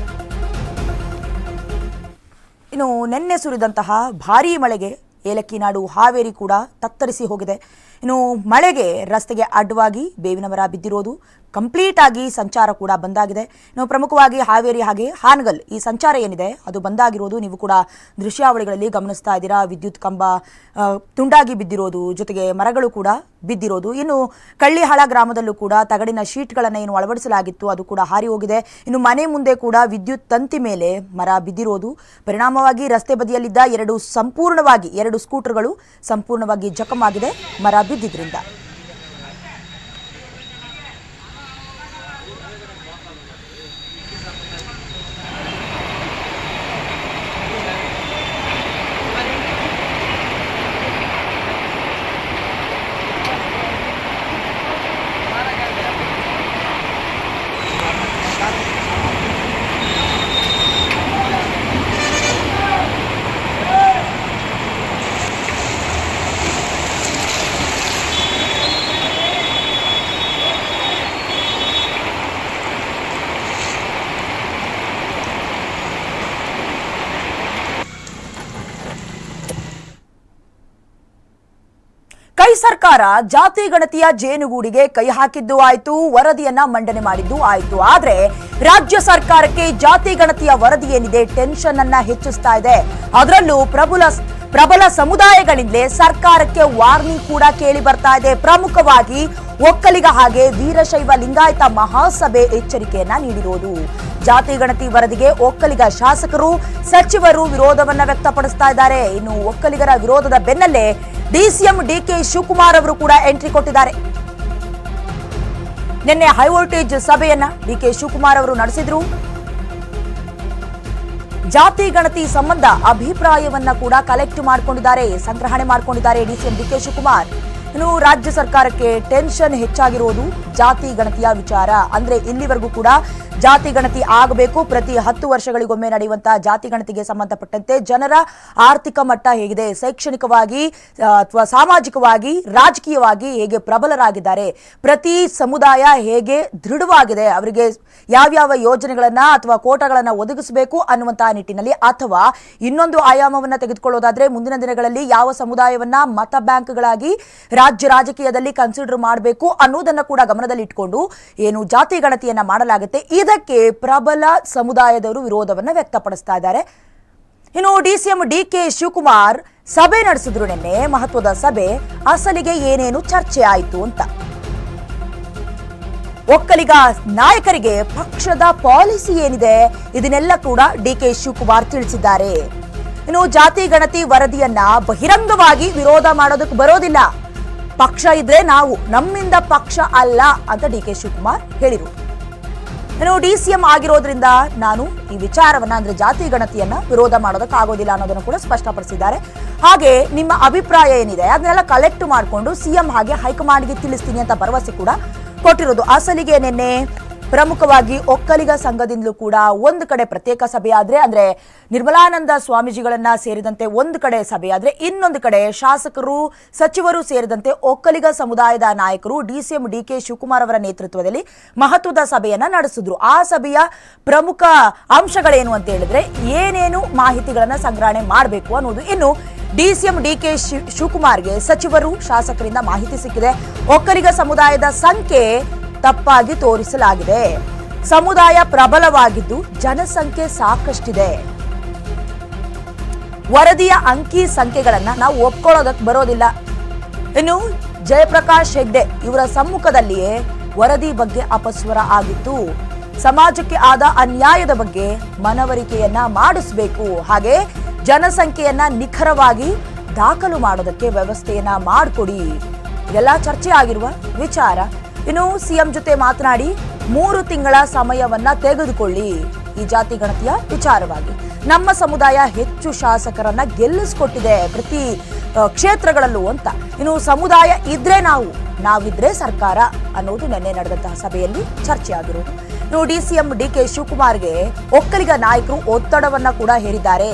ಇನ್ನು ನಿನ್ನೆ ಸುರಿದಂತಹ ಭಾರೀ ಮಳೆಗೆ ಏಲಕ್ಕಿ ನಾಡು ಹಾವೇರಿ ಕೂಡ ತತ್ತರಿಸಿ ಹೋಗಿದೆ. ಇನ್ನು ಮಳೆಗೆ ರಸ್ತೆಗೆ ಅಡ್ಡವಾಗಿ ಬೇವಿನ ಮರ ಬಿದ್ದಿರೋದು ಕಂಪ್ಲೀಟ್ ಆಗಿ ಸಂಚಾರ ಕೂಡ ಬಂದಾಗಿದೆ. ಇನ್ನು ಪ್ರಮುಖವಾಗಿ ಹಾವೇರಿ ಹಾಗೆ ಹಾನಗಲ್ ಈ ಸಂಚಾರ ಏನಿದೆ, ಅದು ಬಂದಾಗಿರೋದು ನೀವು ಕೂಡ ದೃಶ್ಯಾವಳಿಗಳಲ್ಲಿ ಗಮನಿಸ್ತಾ ಇದ್ದೀರಾ. ವಿದ್ಯುತ್ ಕಂಬ ತುಂಡಾಗಿ ಬಿದ್ದಿರೋದು, ಜೊತೆಗೆ ಮರಗಳು ಕೂಡ ಬಿದ್ದಿರೋದು. ಇನ್ನು ಕಳ್ಳಿಹಾಳ ಗ್ರಾಮದಲ್ಲೂ ಕೂಡ ತಗಡಿನ ಶೀಟ್ಗಳನ್ನು ಏನು ಅಳವಡಿಸಲಾಗಿತ್ತು, ಅದು ಕೂಡ ಹಾರಿ ಹೋಗಿದೆ. ಇನ್ನು ಮನೆ ಮುಂದೆ ಕೂಡ ವಿದ್ಯುತ್ ತಂತಿ ಮೇಲೆ ಮರ ಬಿದ್ದಿರೋದು. ಪರಿಣಾಮವಾಗಿ ರಸ್ತೆ ಬದಿಯಲ್ಲಿದ್ದ ಎರಡು ಸಂಪೂರ್ಣವಾಗಿ, ಎರಡು ಸ್ಕೂಟರ್ಗಳು ಸಂಪೂರ್ಣವಾಗಿ ಜಖಮಾಗಿದೆ ಮರ ಬಿದ್ದಿದ್ರಿಂದ ಮೈ ಸರ್ಕಾರ ಜಾತಿ ಗಣತಿಯ ಜೇನುಗೂಡಿಗೆ ಕೈ ಹಾಕಿದ್ದು ಆಯಿತು, ವರದಿಯನ್ನ ಮಂಡನೆ ಮಾಡಿದ್ದು ಆಯಿತು. ಆದ್ರೆ ರಾಜ್ಯ ಸರ್ಕಾರಕ್ಕೆ ಜಾತಿ ಗಣತಿಯ ವರದಿ ಏನಿದೆ ಟೆನ್ಷನ್ ಅನ್ನ ಹೆಚ್ಚಿಸ್ತಾ ಇದೆ. ಅದರಲ್ಲೂ ಪ್ರಬಲ ಪ್ರಬಲ ಸಮುದಾಯಗಳಿಂದಲೇ ಸರ್ಕಾರಕ್ಕೆ ವಾರ್ನಿಂಗ್ ಕೂಡ ಕೇಳಿ ಬರ್ತಾ ಇದೆ. ಪ್ರಮುಖವಾಗಿ ಒಕ್ಕಲಿಗ ಹಾಗೆ ವೀರಶೈವ ಲಿಂಗಾಯತ ಮಹಾಸಭೆ ಎಚ್ಚರಿಕೆಯನ್ನ ನೀಡಿರೋದು. ಜಾತಿ ಗಣತಿ ವರದಿಗೆ ಒಕ್ಕಲಿಗ ಶಾಸಕರು, ಸಚಿವರು ವಿರೋಧವನ್ನ ವ್ಯಕ್ತಪಡಿಸ್ತಾ ಇದ್ದಾರೆ. ಇನ್ನು ಒಕ್ಕಲಿಗರ ವಿರೋಧದ ಬೆನ್ನಲ್ಲೇ ಡಿಸಿಎಂ ಡಿಕೆ ಶಿವಕುಮಾರ್ ಅವರು ಕೂಡ ಎಂಟ್ರಿ ಕೊಟ್ಟಿದ್ದಾರೆ. ನಿನ್ನೆ ಹೈವೋಲ್ಟೇಜ್ ಸಭೆಯನ್ನ ಡಿಕೆ ಶಿವಕುಮಾರ್ ಅವರು ನಡೆಸಿದ್ರು. ಜಾತಿ ಗಣತಿ ಸಂಬಂಧ ಅಭಿಪ್ರಾಯವನ್ನ ಕೂಡ ಕಲೆಕ್ಟ್ ಮಾಡಿಕೊಂಡಿದ್ದಾರೆ, ಸಂಗ್ರಹಣೆ ಮಾಡ್ಕೊಂಡಿದ್ದಾರೆ ಡಿಸಿಎಂ ಡಿಕೆ ಶಿವಕುಮಾರ್. ಇನ್ನು ರಾಜ್ಯ ಸರ್ಕಾರಕ್ಕೆ ಟೆನ್ಷನ್ ಹೆಚ್ಚಾಗಿರುವುದು ಜಾತಿ ಗಣತಿಯ ವಿಚಾರ. ಅಂದ್ರೆ ಇಲ್ಲಿವರೆಗೂ ಕೂಡ ಜಾತಿ ಗಣತಿ ಆಗಬೇಕು. ಪ್ರತಿ ಹತ್ತು ವರ್ಷಗಳಿಗೊಮ್ಮೆ ನಡೆಯುವಂತಹ ಜಾತಿ ಗಣತಿಗೆ ಸಂಬಂಧಪಟ್ಟಂತೆ ಜನರ ಆರ್ಥಿಕ ಮಟ್ಟ ಹೇಗಿದೆ. ಶೈಕ್ಷಣಿಕವಾಗಿ ಅಥವಾ ಸಾಮಾಜಿಕವಾಗಿ, ರಾಜಕೀಯವಾಗಿ ಹೇಗೆ ಪ್ರಬಲರಾಗಿದ್ದಾರೆ. ಪ್ರತಿ ಸಮುದಾಯ ಹೇಗೆ ದೃಢವಾಗಿದೆ. ಅವರಿಗೆ ಯಾವ್ಯಾವ ಯೋಜನೆಗಳನ್ನ ಅಥವಾ ಕೋಟಗಳನ್ನ ಒದಗಿಸಬೇಕು ಅನ್ನುವಂತಹ ನಿಟ್ಟಿನಲ್ಲಿ ಅಥವಾ ಇನ್ನೊಂದು ಆಯಾಮವನ್ನ ತೆಗೆದುಕೊಳ್ಳೋದಾದ್ರೆ ಮುಂದಿನ ದಿನಗಳಲ್ಲಿ ಯಾವ ಸಮುದಾಯವನ್ನ ಮತ ಬ್ಯಾಂಕ್ಗಳಾಗಿ ರಾಜ್ಯ ರಾಜಕೀಯದಲ್ಲಿ ಕನ್ಸಿಡರ್ ಮಾಡಬೇಕು ಅನ್ನೋದನ್ನ ಕೂಡ ಗಮನದಲ್ಲಿ ಇಟ್ಕೊಂಡು ಏನು ಜಾತಿ ಗಣತಿಯನ್ನ ಮಾಡಲಾಗುತ್ತೆ. ಇದಕ್ಕೆ ಪ್ರಬಲ ಸಮುದಾಯದವರು ವಿರೋಧವನ್ನು ವ್ಯಕ್ತಪಡಿಸ್ತಾ ಇದ್ದಾರೆ. ಇನ್ನು D DCM D K Shivakumar ಸಭೆ ನಡೆಸಿದ್ರು ನಿನ್ನೆ. ಮಹತ್ವದ ಸಭೆ. ಅಸಲಿಗೆ ಏನೇನು ಚರ್ಚೆ ಆಯಿತು ಅಂತ. ಒಕ್ಕಲಿಗ ನಾಯಕರಿಗೆ ಪಕ್ಷದ ಪಾಲಿಸಿ ಏನಿದೆ? ಇದನ್ನೆಲ್ಲ ಕೂಡ ಡಿ ಕೆ ಶಿವಕುಮಾರ್ ತಿಳಿಸಿದ್ದಾರೆ. ಇನ್ನು ಜಾತಿ ಗಣತಿ ವರದಿಯನ್ನ ಬಹಿರಂಗವಾಗಿ ವಿರೋಧ ಮಾಡೋದಕ್ಕೆ ಬರೋದಿಲ್ಲ. ಪಕ್ಷ ಇದ್ರೆ ನಾವು ನಮ್ಮಿಂದ ಪಕ್ಷ ಅಲ್ಲ ಅಂತ ಡಿ ಕೆ ಶಿವಕುಮಾರ್ ಹೇಳಿದರು ನಾನು ಡಿ ಸಿ ಎಂ ಆಗಿರೋದ್ರಿಂದ ನಾನು ಈ ವಿಚಾರವನ್ನ ಅಂದ್ರೆ ಜಾತಿ ಗಣತಿಯನ್ನ ವಿರೋಧ ಮಾಡೋದಕ್ಕಾಗೋದಿಲ್ಲ ಅನ್ನೋದನ್ನು ಕೂಡ ಸ್ಪಷ್ಟಪಡಿಸಿದ್ದಾರೆ. ಹಾಗೆ ನಿಮ್ಮ ಅಭಿಪ್ರಾಯ ಏನಿದೆ? ಅದನ್ನೆಲ್ಲ ಕಲೆಕ್ಟ್ ಮಾಡಿಕೊಂಡು ಸಿಎಂ ಹಾಗೆ ಹೈಕಮಾಂಡ್ಗೆ ತಿಳಿಸ್ತೀನಿ ಅಂತ ಭರವಸೆ ಕೂಡ ಕೊಟ್ಟಿರೋದು. ಅಸಲಿಗೆ ನಿನ್ನೆ ಪ್ರಮುಖವಾಗಿ ಒಕ್ಕಲಿಗ ಸಂಘದಿಂದಲೂ ಕೂಡ ಒಂದು ಕಡೆ ಪ್ರತ್ಯೇಕ ಸಭೆಯಾದರೆ ಅಂದರೆ ನಿರ್ಮಲಾನಂದ ಸ್ವಾಮೀಜಿಗಳನ್ನ ಸೇರಿದಂತೆ ಒಂದು ಕಡೆ ಸಭೆ ಆದ್ರೆ, ಇನ್ನೊಂದು ಕಡೆ ಶಾಸಕರು, ಸಚಿವರು ಸೇರಿದಂತೆ ಒಕ್ಕಲಿಗ ಸಮುದಾಯದ ನಾಯಕರು ಡಿಸಿಎಂ ಡಿಕೆ ಶಿವಕುಮಾರ್ ಅವರ ನೇತೃತ್ವದಲ್ಲಿ ಮಹತ್ವದ ಸಭೆಯನ್ನ ನಡೆಸಿದ್ರು. ಆ ಸಭೆಯ ಪ್ರಮುಖ ಅಂಶಗಳೇನು ಅಂತ ಹೇಳಿದ್ರೆ, ಏನೇನು ಮಾಹಿತಿಗಳನ್ನ ಸಂಗ್ರಹಣೆ ಮಾಡಬೇಕು ಅನ್ನೋದು. ಇನ್ನು ಡಿಸಿಎಂ ಡಿಕೆ ಶಿವಕುಮಾರ್ಗೆ ಸಚಿವರು, ಶಾಸಕರಿಂದ ಮಾಹಿತಿ ಸಿಕ್ಕಿದೆ. ಒಕ್ಕಲಿಗ ಸಮುದಾಯದ ಸಂಖ್ಯೆ ತಪ್ಪಾಗಿ ತೋರಿಸಲಾಗಿದೆ. ಸಮುದಾಯ ಪ್ರಬಲವಾಗಿದ್ದು ಜನಸಂಖ್ಯೆ ಸಾಕಷ್ಟಿದೆ. ವರದಿಯ ಅಂಕಿ ಸಂಖ್ಯೆಗಳನ್ನ ನಾವು ಒಪ್ಕೊಳ್ಳೋದಕ್ಕೆ ಬರೋದಿಲ್ಲ. ಇನ್ನು ಜಯಪ್ರಕಾಶ್ ಹೆಗ್ಡೆ ಇವರ ಸಮ್ಮುಖದಲ್ಲಿಯೇ ವರದಿ ಬಗ್ಗೆ ಅಪಸ್ವರ ಆಗಿತ್ತು. ಸಮಾಜಕ್ಕೆ ಆದ ಅನ್ಯಾಯದ ಬಗ್ಗೆ ಮನವರಿಕೆಯನ್ನ ಮಾಡಿಸಬೇಕು. ಹಾಗೆ ಜನಸಂಖ್ಯೆಯನ್ನ ನಿಖರವಾಗಿ ದಾಖಲು ಮಾಡೋದಕ್ಕೆ ವ್ಯವಸ್ಥೆಯನ್ನ ಮಾಡಿಕೊಡಿ. ಇದೆಲ್ಲ ಚರ್ಚೆ ಆಗಿರುವ ವಿಚಾರ. ಇನ್ನು ಸಿಎಂ ಜೊತೆ ಮಾತನಾಡಿ ಮೂರು ತಿಂಗಳ ಸಮಯವನ್ನ ತೆಗೆದುಕೊಳ್ಳಿ. ಈ ಜಾತಿ ಗಣತಿಯ ವಿಚಾರವಾಗಿ ನಮ್ಮ ಸಮುದಾಯ ಹೆಚ್ಚು ಶಾಸಕರನ್ನ ಗೆಲ್ಲಿಸ್ಕೊಟ್ಟಿದೆ ಪ್ರತಿ ಕ್ಷೇತ್ರಗಳಲ್ಲೂ ಅಂತ. ಇನ್ನು ಸಮುದಾಯ ಇದ್ರೆ ನಾವು, ನಾವಿದ್ರೆ ಸರ್ಕಾರ ಅನ್ನೋದು ನಿನ್ನೆ ನಡೆದಂತಹ ಸಭೆಯಲ್ಲಿ ಚರ್ಚೆ ಡಿ ಇನ್ನು ಡಿಸಿಎಂ ಡಿ ಕೆ ಶಿವಕುಮಾರ್ಗೆ ಒಕ್ಕಲಿಗ ನಾಯಕರು ಒತ್ತಡವನ್ನ ಕೂಡ ಹೇರಿದ್ದಾರೆ.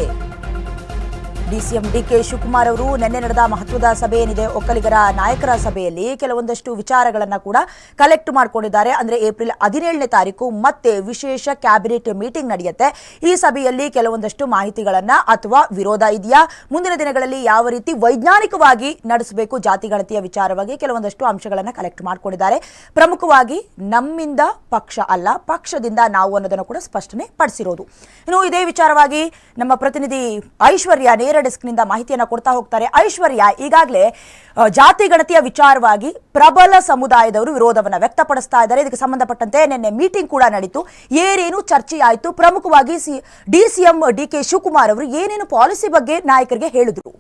ಡಿಸಿಎಂ ಡಿಕೆ ಶಿವಕುಮಾರ್ ಅವರು ನಿನ್ನೆ ನಡೆದ ಮಹತ್ವದ ಸಭೆ ಏನಿದೆ, ಒಕ್ಕಲಿಗರ ನಾಯಕರ ಸಭೆಯಲ್ಲಿ ಕೆಲವೊಂದಷ್ಟು ವಿಚಾರಗಳನ್ನು ಕೂಡ ಕಲೆಕ್ಟ್ ಮಾಡಿಕೊಂಡಿದ್ದಾರೆ. ಅಂದ್ರೆ ಏಪ್ರಿಲ್ ಹದಿನೇಳನೇ ತಾರೀಕು ಮತ್ತೆ ವಿಶೇಷ ಕ್ಯಾಬಿನೆಟ್ ಮೀಟಿಂಗ್ ನಡೆಯುತ್ತೆ. ಈ ಸಭೆಯಲ್ಲಿ ಕೆಲವೊಂದಷ್ಟು ಮಾಹಿತಿಗಳನ್ನು ಅಥವಾ ವಿರೋಧ ಇದೆಯಾ? ಮುಂದಿನ ದಿನಗಳಲ್ಲಿ ಯಾವ ರೀತಿ ವೈಜ್ಞಾನಿಕವಾಗಿ ನಡೆಸಬೇಕು ಜಾತಿ ಗಣತಿಯ ವಿಚಾರವಾಗಿ ಕೆಲವೊಂದಷ್ಟು ಅಂಶಗಳನ್ನು ಕಲೆಕ್ಟ್ ಮಾಡಿಕೊಂಡಿದ್ದಾರೆ. ಪ್ರಮುಖವಾಗಿ ನಮ್ಮಿಂದ ಪಕ್ಷ ಅಲ್ಲ, ಪಕ್ಷದಿಂದ ನಾವು ಅನ್ನೋದನ್ನು ಕೂಡ ಸ್ಪಷ್ಟನೆ ಪಡಿಸಿರೋದು. ಇನ್ನು ಇದೇ ವಿಚಾರವಾಗಿ ನಮ್ಮ ಪ್ರತಿನಿಧಿ ಐಶ್ವರ್ಯ ಡೆಸ್ಕ್ನಿಂದ ಮಾಹಿತಿಯನ್ನು ಕೊಡ್ತಾ ಹೋಗ್ತಾರೆ. ಐಶ್ವರ್ಯ, ಈಗಾಗಲೇ ಜಾತಿ ಗಣತಿಯ ವಿಚಾರವಾಗಿ ಪ್ರಬಲ ಸಮುದಾಯದವರು ವಿರೋಧವನ್ನು ವ್ಯಕ್ತಪಡಿಸ್ತಾ ಇದ್ದಾರೆ. ಇದಕ್ಕೆ ಸಂಬಂಧಪಟ್ಟಂತೆ ನಿನ್ನೆ ಮೀಟಿಂಗ್ ಕೂಡ ನಡೀತು. ಏನೇನು ಚರ್ಚೆ ಆಯಿತು? ಪ್ರಮುಖವಾಗಿ C, D C K Shivakumar ಅವರು ಏನೇನು ಪಾಲಿಸಿ ಬಗ್ಗೆ ನಾಯಕರಿಗೆ ಹೇಳಿದ್ರು?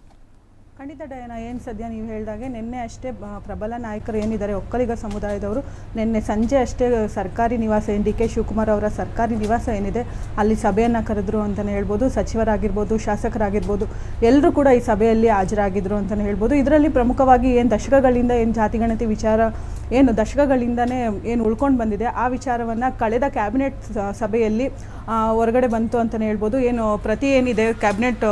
ಖಂಡಿತ ಡಯನ, ಏನು ಸದ್ಯ ನೀವು ಹೇಳಿದಾಗೆ ನಿನ್ನೆ ಅಷ್ಟೇ ಪ್ರಬಲ ನಾಯಕರು ಏನಿದ್ದಾರೆ, ಒಕ್ಕಲಿಗ ಸಮುದಾಯದವರು, ನಿನ್ನೆ ಸಂಜೆ ಅಷ್ಟೇ ಸರ್ಕಾರಿ ನಿವಾಸ ಏನು ಡಿ ಕೆ ಶಿವಕುಮಾರ್ ಅವರ ಸರ್ಕಾರಿ ನಿವಾಸ ಏನಿದೆ, ಅಲ್ಲಿ ಸಭೆಯನ್ನು ಕರೆದ್ರು ಅಂತಲೇ ಹೇಳ್ಬೋದು, ಸಚಿವರಾಗಿರ್ಬೋದು, ಶಾಸಕರಾಗಿರ್ಬೋದು ಎಲ್ಲರೂ ಕೂಡ ಈ ಸಭೆಯಲ್ಲಿ ಹಾಜರಾಗಿದ್ರು ಅಂತಲೇ ಹೇಳ್ಬೋದು. ಇದರಲ್ಲಿ ಪ್ರಮುಖವಾಗಿ ಏನು ದಶಕಗಳಿಂದ, ಏನು ಜಾತಿಗಣತಿ ವಿಚಾರ, ಏನು ದಶಕಗಳಿಂದನೇ ಏನು ಉಳ್ಕೊಂಡು ಬಂದಿದೆ, ಆ ವಿಚಾರವನ್ನು ಕಳೆದ ಕ್ಯಾಬಿನೆಟ್ ಸಭೆಯಲ್ಲಿ ಹೊರಗಡೆ ಬಂತು ಅಂತಲೇ ಹೇಳ್ಬೋದು. ಏನು ಪ್ರತಿ ಏನಿದೆ, ಕ್ಯಾಬಿನೆಟ್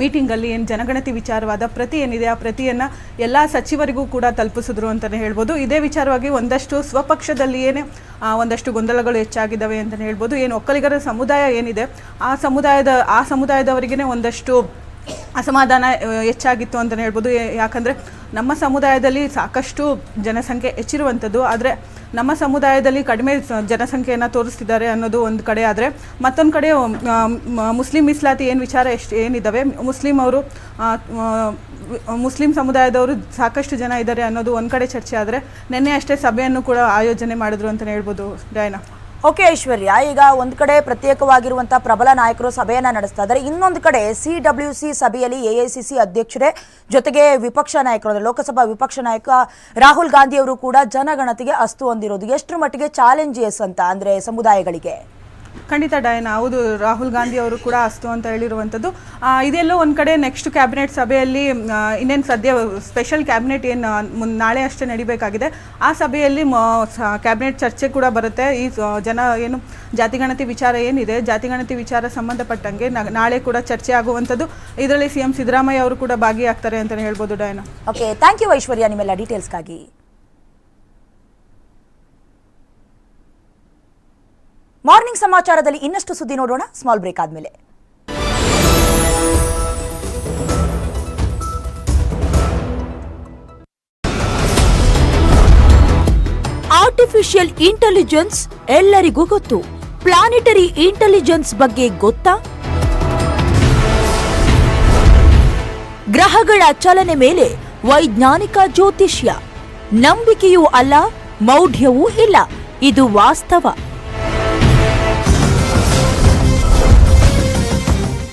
ಮೀಟಿಂಗಲ್ಲಿ ಏನು ಜನಗಣತಿ ವಿಚಾರವಾದ ಪ್ರತಿ ಏನಿದೆ, ಆ ಪ್ರತಿಯನ್ನು ಎಲ್ಲ ಸಚಿವರಿಗೂ ಕೂಡ ತಲುಪಿಸಿದ್ರು ಅಂತಲೇ ಹೇಳ್ಬೋದು. ಇದೇ ವಿಚಾರವಾಗಿ ಒಂದಷ್ಟು ಸ್ವಪಕ್ಷದಲ್ಲಿ ಏನೇ ಒಂದಷ್ಟು ಗೊಂದಲಗಳು ಹೆಚ್ಚಾಗಿದ್ದಾವೆ ಅಂತಲೇ ಹೇಳ್ಬೋದು. ಏನು ಒಕ್ಕಲಿಗರ ಸಮುದಾಯ ಏನಿದೆ, ಆ ಸಮುದಾಯದ, ಆ ಸಮುದಾಯದವರಿಗೇ ಒಂದಷ್ಟು ಅಸಮಾಧಾನ ಹೆಚ್ಚಾಗಿತ್ತು ಅಂತಲೇ ಹೇಳ್ಬೋದು. ಯಾಕಂದರೆ ನಮ್ಮ ಸಮುದಾಯದಲ್ಲಿ ಸಾಕಷ್ಟು ಜನಸಂಖ್ಯೆ ಹೆಚ್ಚಿರುವಂಥದ್ದು. ಆದರೆ ನಮ್ಮ ಸಮುದಾಯದಲ್ಲಿ ಕಡಿಮೆ ಜನಸಂಖ್ಯೆಯನ್ನು ತೋರಿಸ್ತಿದ್ದಾರೆ ಅನ್ನೋದು ಒಂದು ಕಡೆ ಆದರೆ, ಮತ್ತೊಂದು ಕಡೆ ಮುಸ್ಲಿಂ ಮೀಸಲಾತಿ ಏನು ವಿಚಾರ ಎಷ್ಟು ಏನಿದ್ದಾವೆ ಮುಸ್ಲಿಂ ಅವರು ಮುಸ್ಲಿಂ ಸಮುದಾಯದವರು ಸಾಕಷ್ಟು ಜನ ಇದ್ದಾರೆ ಅನ್ನೋದು ಒಂದು ಕಡೆ ಚರ್ಚೆ ಆದರೆ, ನಿನ್ನೆ ಅಷ್ಟೇ ಸಭೆಯನ್ನು ಕೂಡ ಆಯೋಜನೆ ಮಾಡಿದ್ರು ಅಂತಲೇ ಹೇಳ್ಬೋದು ಡಯನಾ ಓಕೆ ಐಶ್ವರ್ಯ, ಈಗ ಒಂದು ಕಡೆ ಪ್ರತ್ಯೇಕವಾಗಿರುವಂತಹ ಪ್ರಬಲ ನಾಯಕರು ಸಭೆಯನ್ನ ನಡೆಸ್ತಾ ಇದ್ದಾರೆ ಇನ್ನೊಂದು ಕಡೆ ಸಿ ಡಬ್ಲ್ಯೂ ಸಿ ಸಭೆಯಲ್ಲಿ ಎಐಸಿಸಿ ಅಧ್ಯಕ್ಷರೇ ಜೊತೆಗೆ ವಿಪಕ್ಷ ನಾಯಕರು ಲೋಕಸಭಾ ವಿಪಕ್ಷ ನಾಯಕ ರಾಹುಲ್ ಗಾಂಧಿ ಅವರು ಕೂಡ ಜನಗಣತಿಗೆ ಅಸ್ತು ಹೊಂದಿರೋದು. ಎಷ್ಟರ ಮಟ್ಟಿಗೆ ಚಾಲೆಂಜಸ್ ಅಂತ ಅಂದ್ರೆ ಸಮುದಾಯಗಳಿಗೆ? ಖಂಡಿತ ಡಯನ ಹೌದು, ರಾಹುಲ್ ಗಾಂಧಿ ಅವರು ಕೂಡ ಅಸ್ತು ಅಂತ ಹೇಳಿರುವಂಥದ್ದು. ಇದೆಲ್ಲೋ ಒಂದು ಕಡೆ ನೆಕ್ಸ್ಟ್ ಕ್ಯಾಬಿನೆಟ್ ಸಭೆಯಲ್ಲಿ ಇನ್ನೇನು ಸದ್ಯ ಸ್ಪೆಷಲ್ ಕ್ಯಾಬಿನೆಟ್ ಏನು ಮುನ್, ನಾಳೆ ಅಷ್ಟೇ ನಡಿಬೇಕಾಗಿದೆ. ಆ ಸಭೆಯಲ್ಲಿ ಕ್ಯಾಬಿನೆಟ್ ಚರ್ಚೆ ಕೂಡ ಬರುತ್ತೆ. ಈ ಜನ ಏನು ಜಾತಿಗಣತಿ ವಿಚಾರ ಏನಿದೆ ಜಾತಿಗಣತಿ ವಿಚಾರ ಸಂಬಂಧಪಟ್ಟಂಗೆ ನಾಳೆ ಕೂಡ ಚರ್ಚೆ ಆಗುವಂಥದ್ದು. ಇದರಲ್ಲಿ ಸಿ ಎಂ ಸಿದ್ದರಾಮಯ್ಯ ಅವರು ಕೂಡ ಭಾಗಿಯಾಗ್ತಾರೆ ಅಂತಲೇ ಹೇಳ್ಬೋದು Diana. Okay thank you Aishwarya, ನಿಮ್ಮೆಲ್ಲ ಡೀಟೇಲ್ಸ್ಗಾಗಿ ಮಾರ್ನಿಂಗ್ ಸಮಾಚಾರದಲ್ಲಿ ಇನ್ನಷ್ಟು ಸುದ್ದಿ ನೋಡೋಣ. ಸ್ಮಾಲ್ ಬ್ರೇಕ್ ಆದ್ಮೇಲೆ. ಆರ್ಟಿಫಿಷಿಯಲ್ ಇಂಟೆಲಿಜೆನ್ಸ್ ಎಲ್ಲರಿಗೂ ಗೊತ್ತು. ಪ್ಲಾನೆಟರಿ ಇಂಟೆಲಿಜೆನ್ಸ್ ಬಗ್ಗೆ ಗೊತ್ತಾ? ಗ್ರಹಗಳ ಚಲನೆ ಮೇಲೆ ವೈಜ್ಞಾನಿಕ ಜ್ಯೋತಿಷ್ಯ. ನಂಬಿಕೆಯೂ ಅಲ್ಲ, ಮೌಢ್ಯವೂ ಇಲ್ಲ. ಇದು ವಾಸ್ತವ.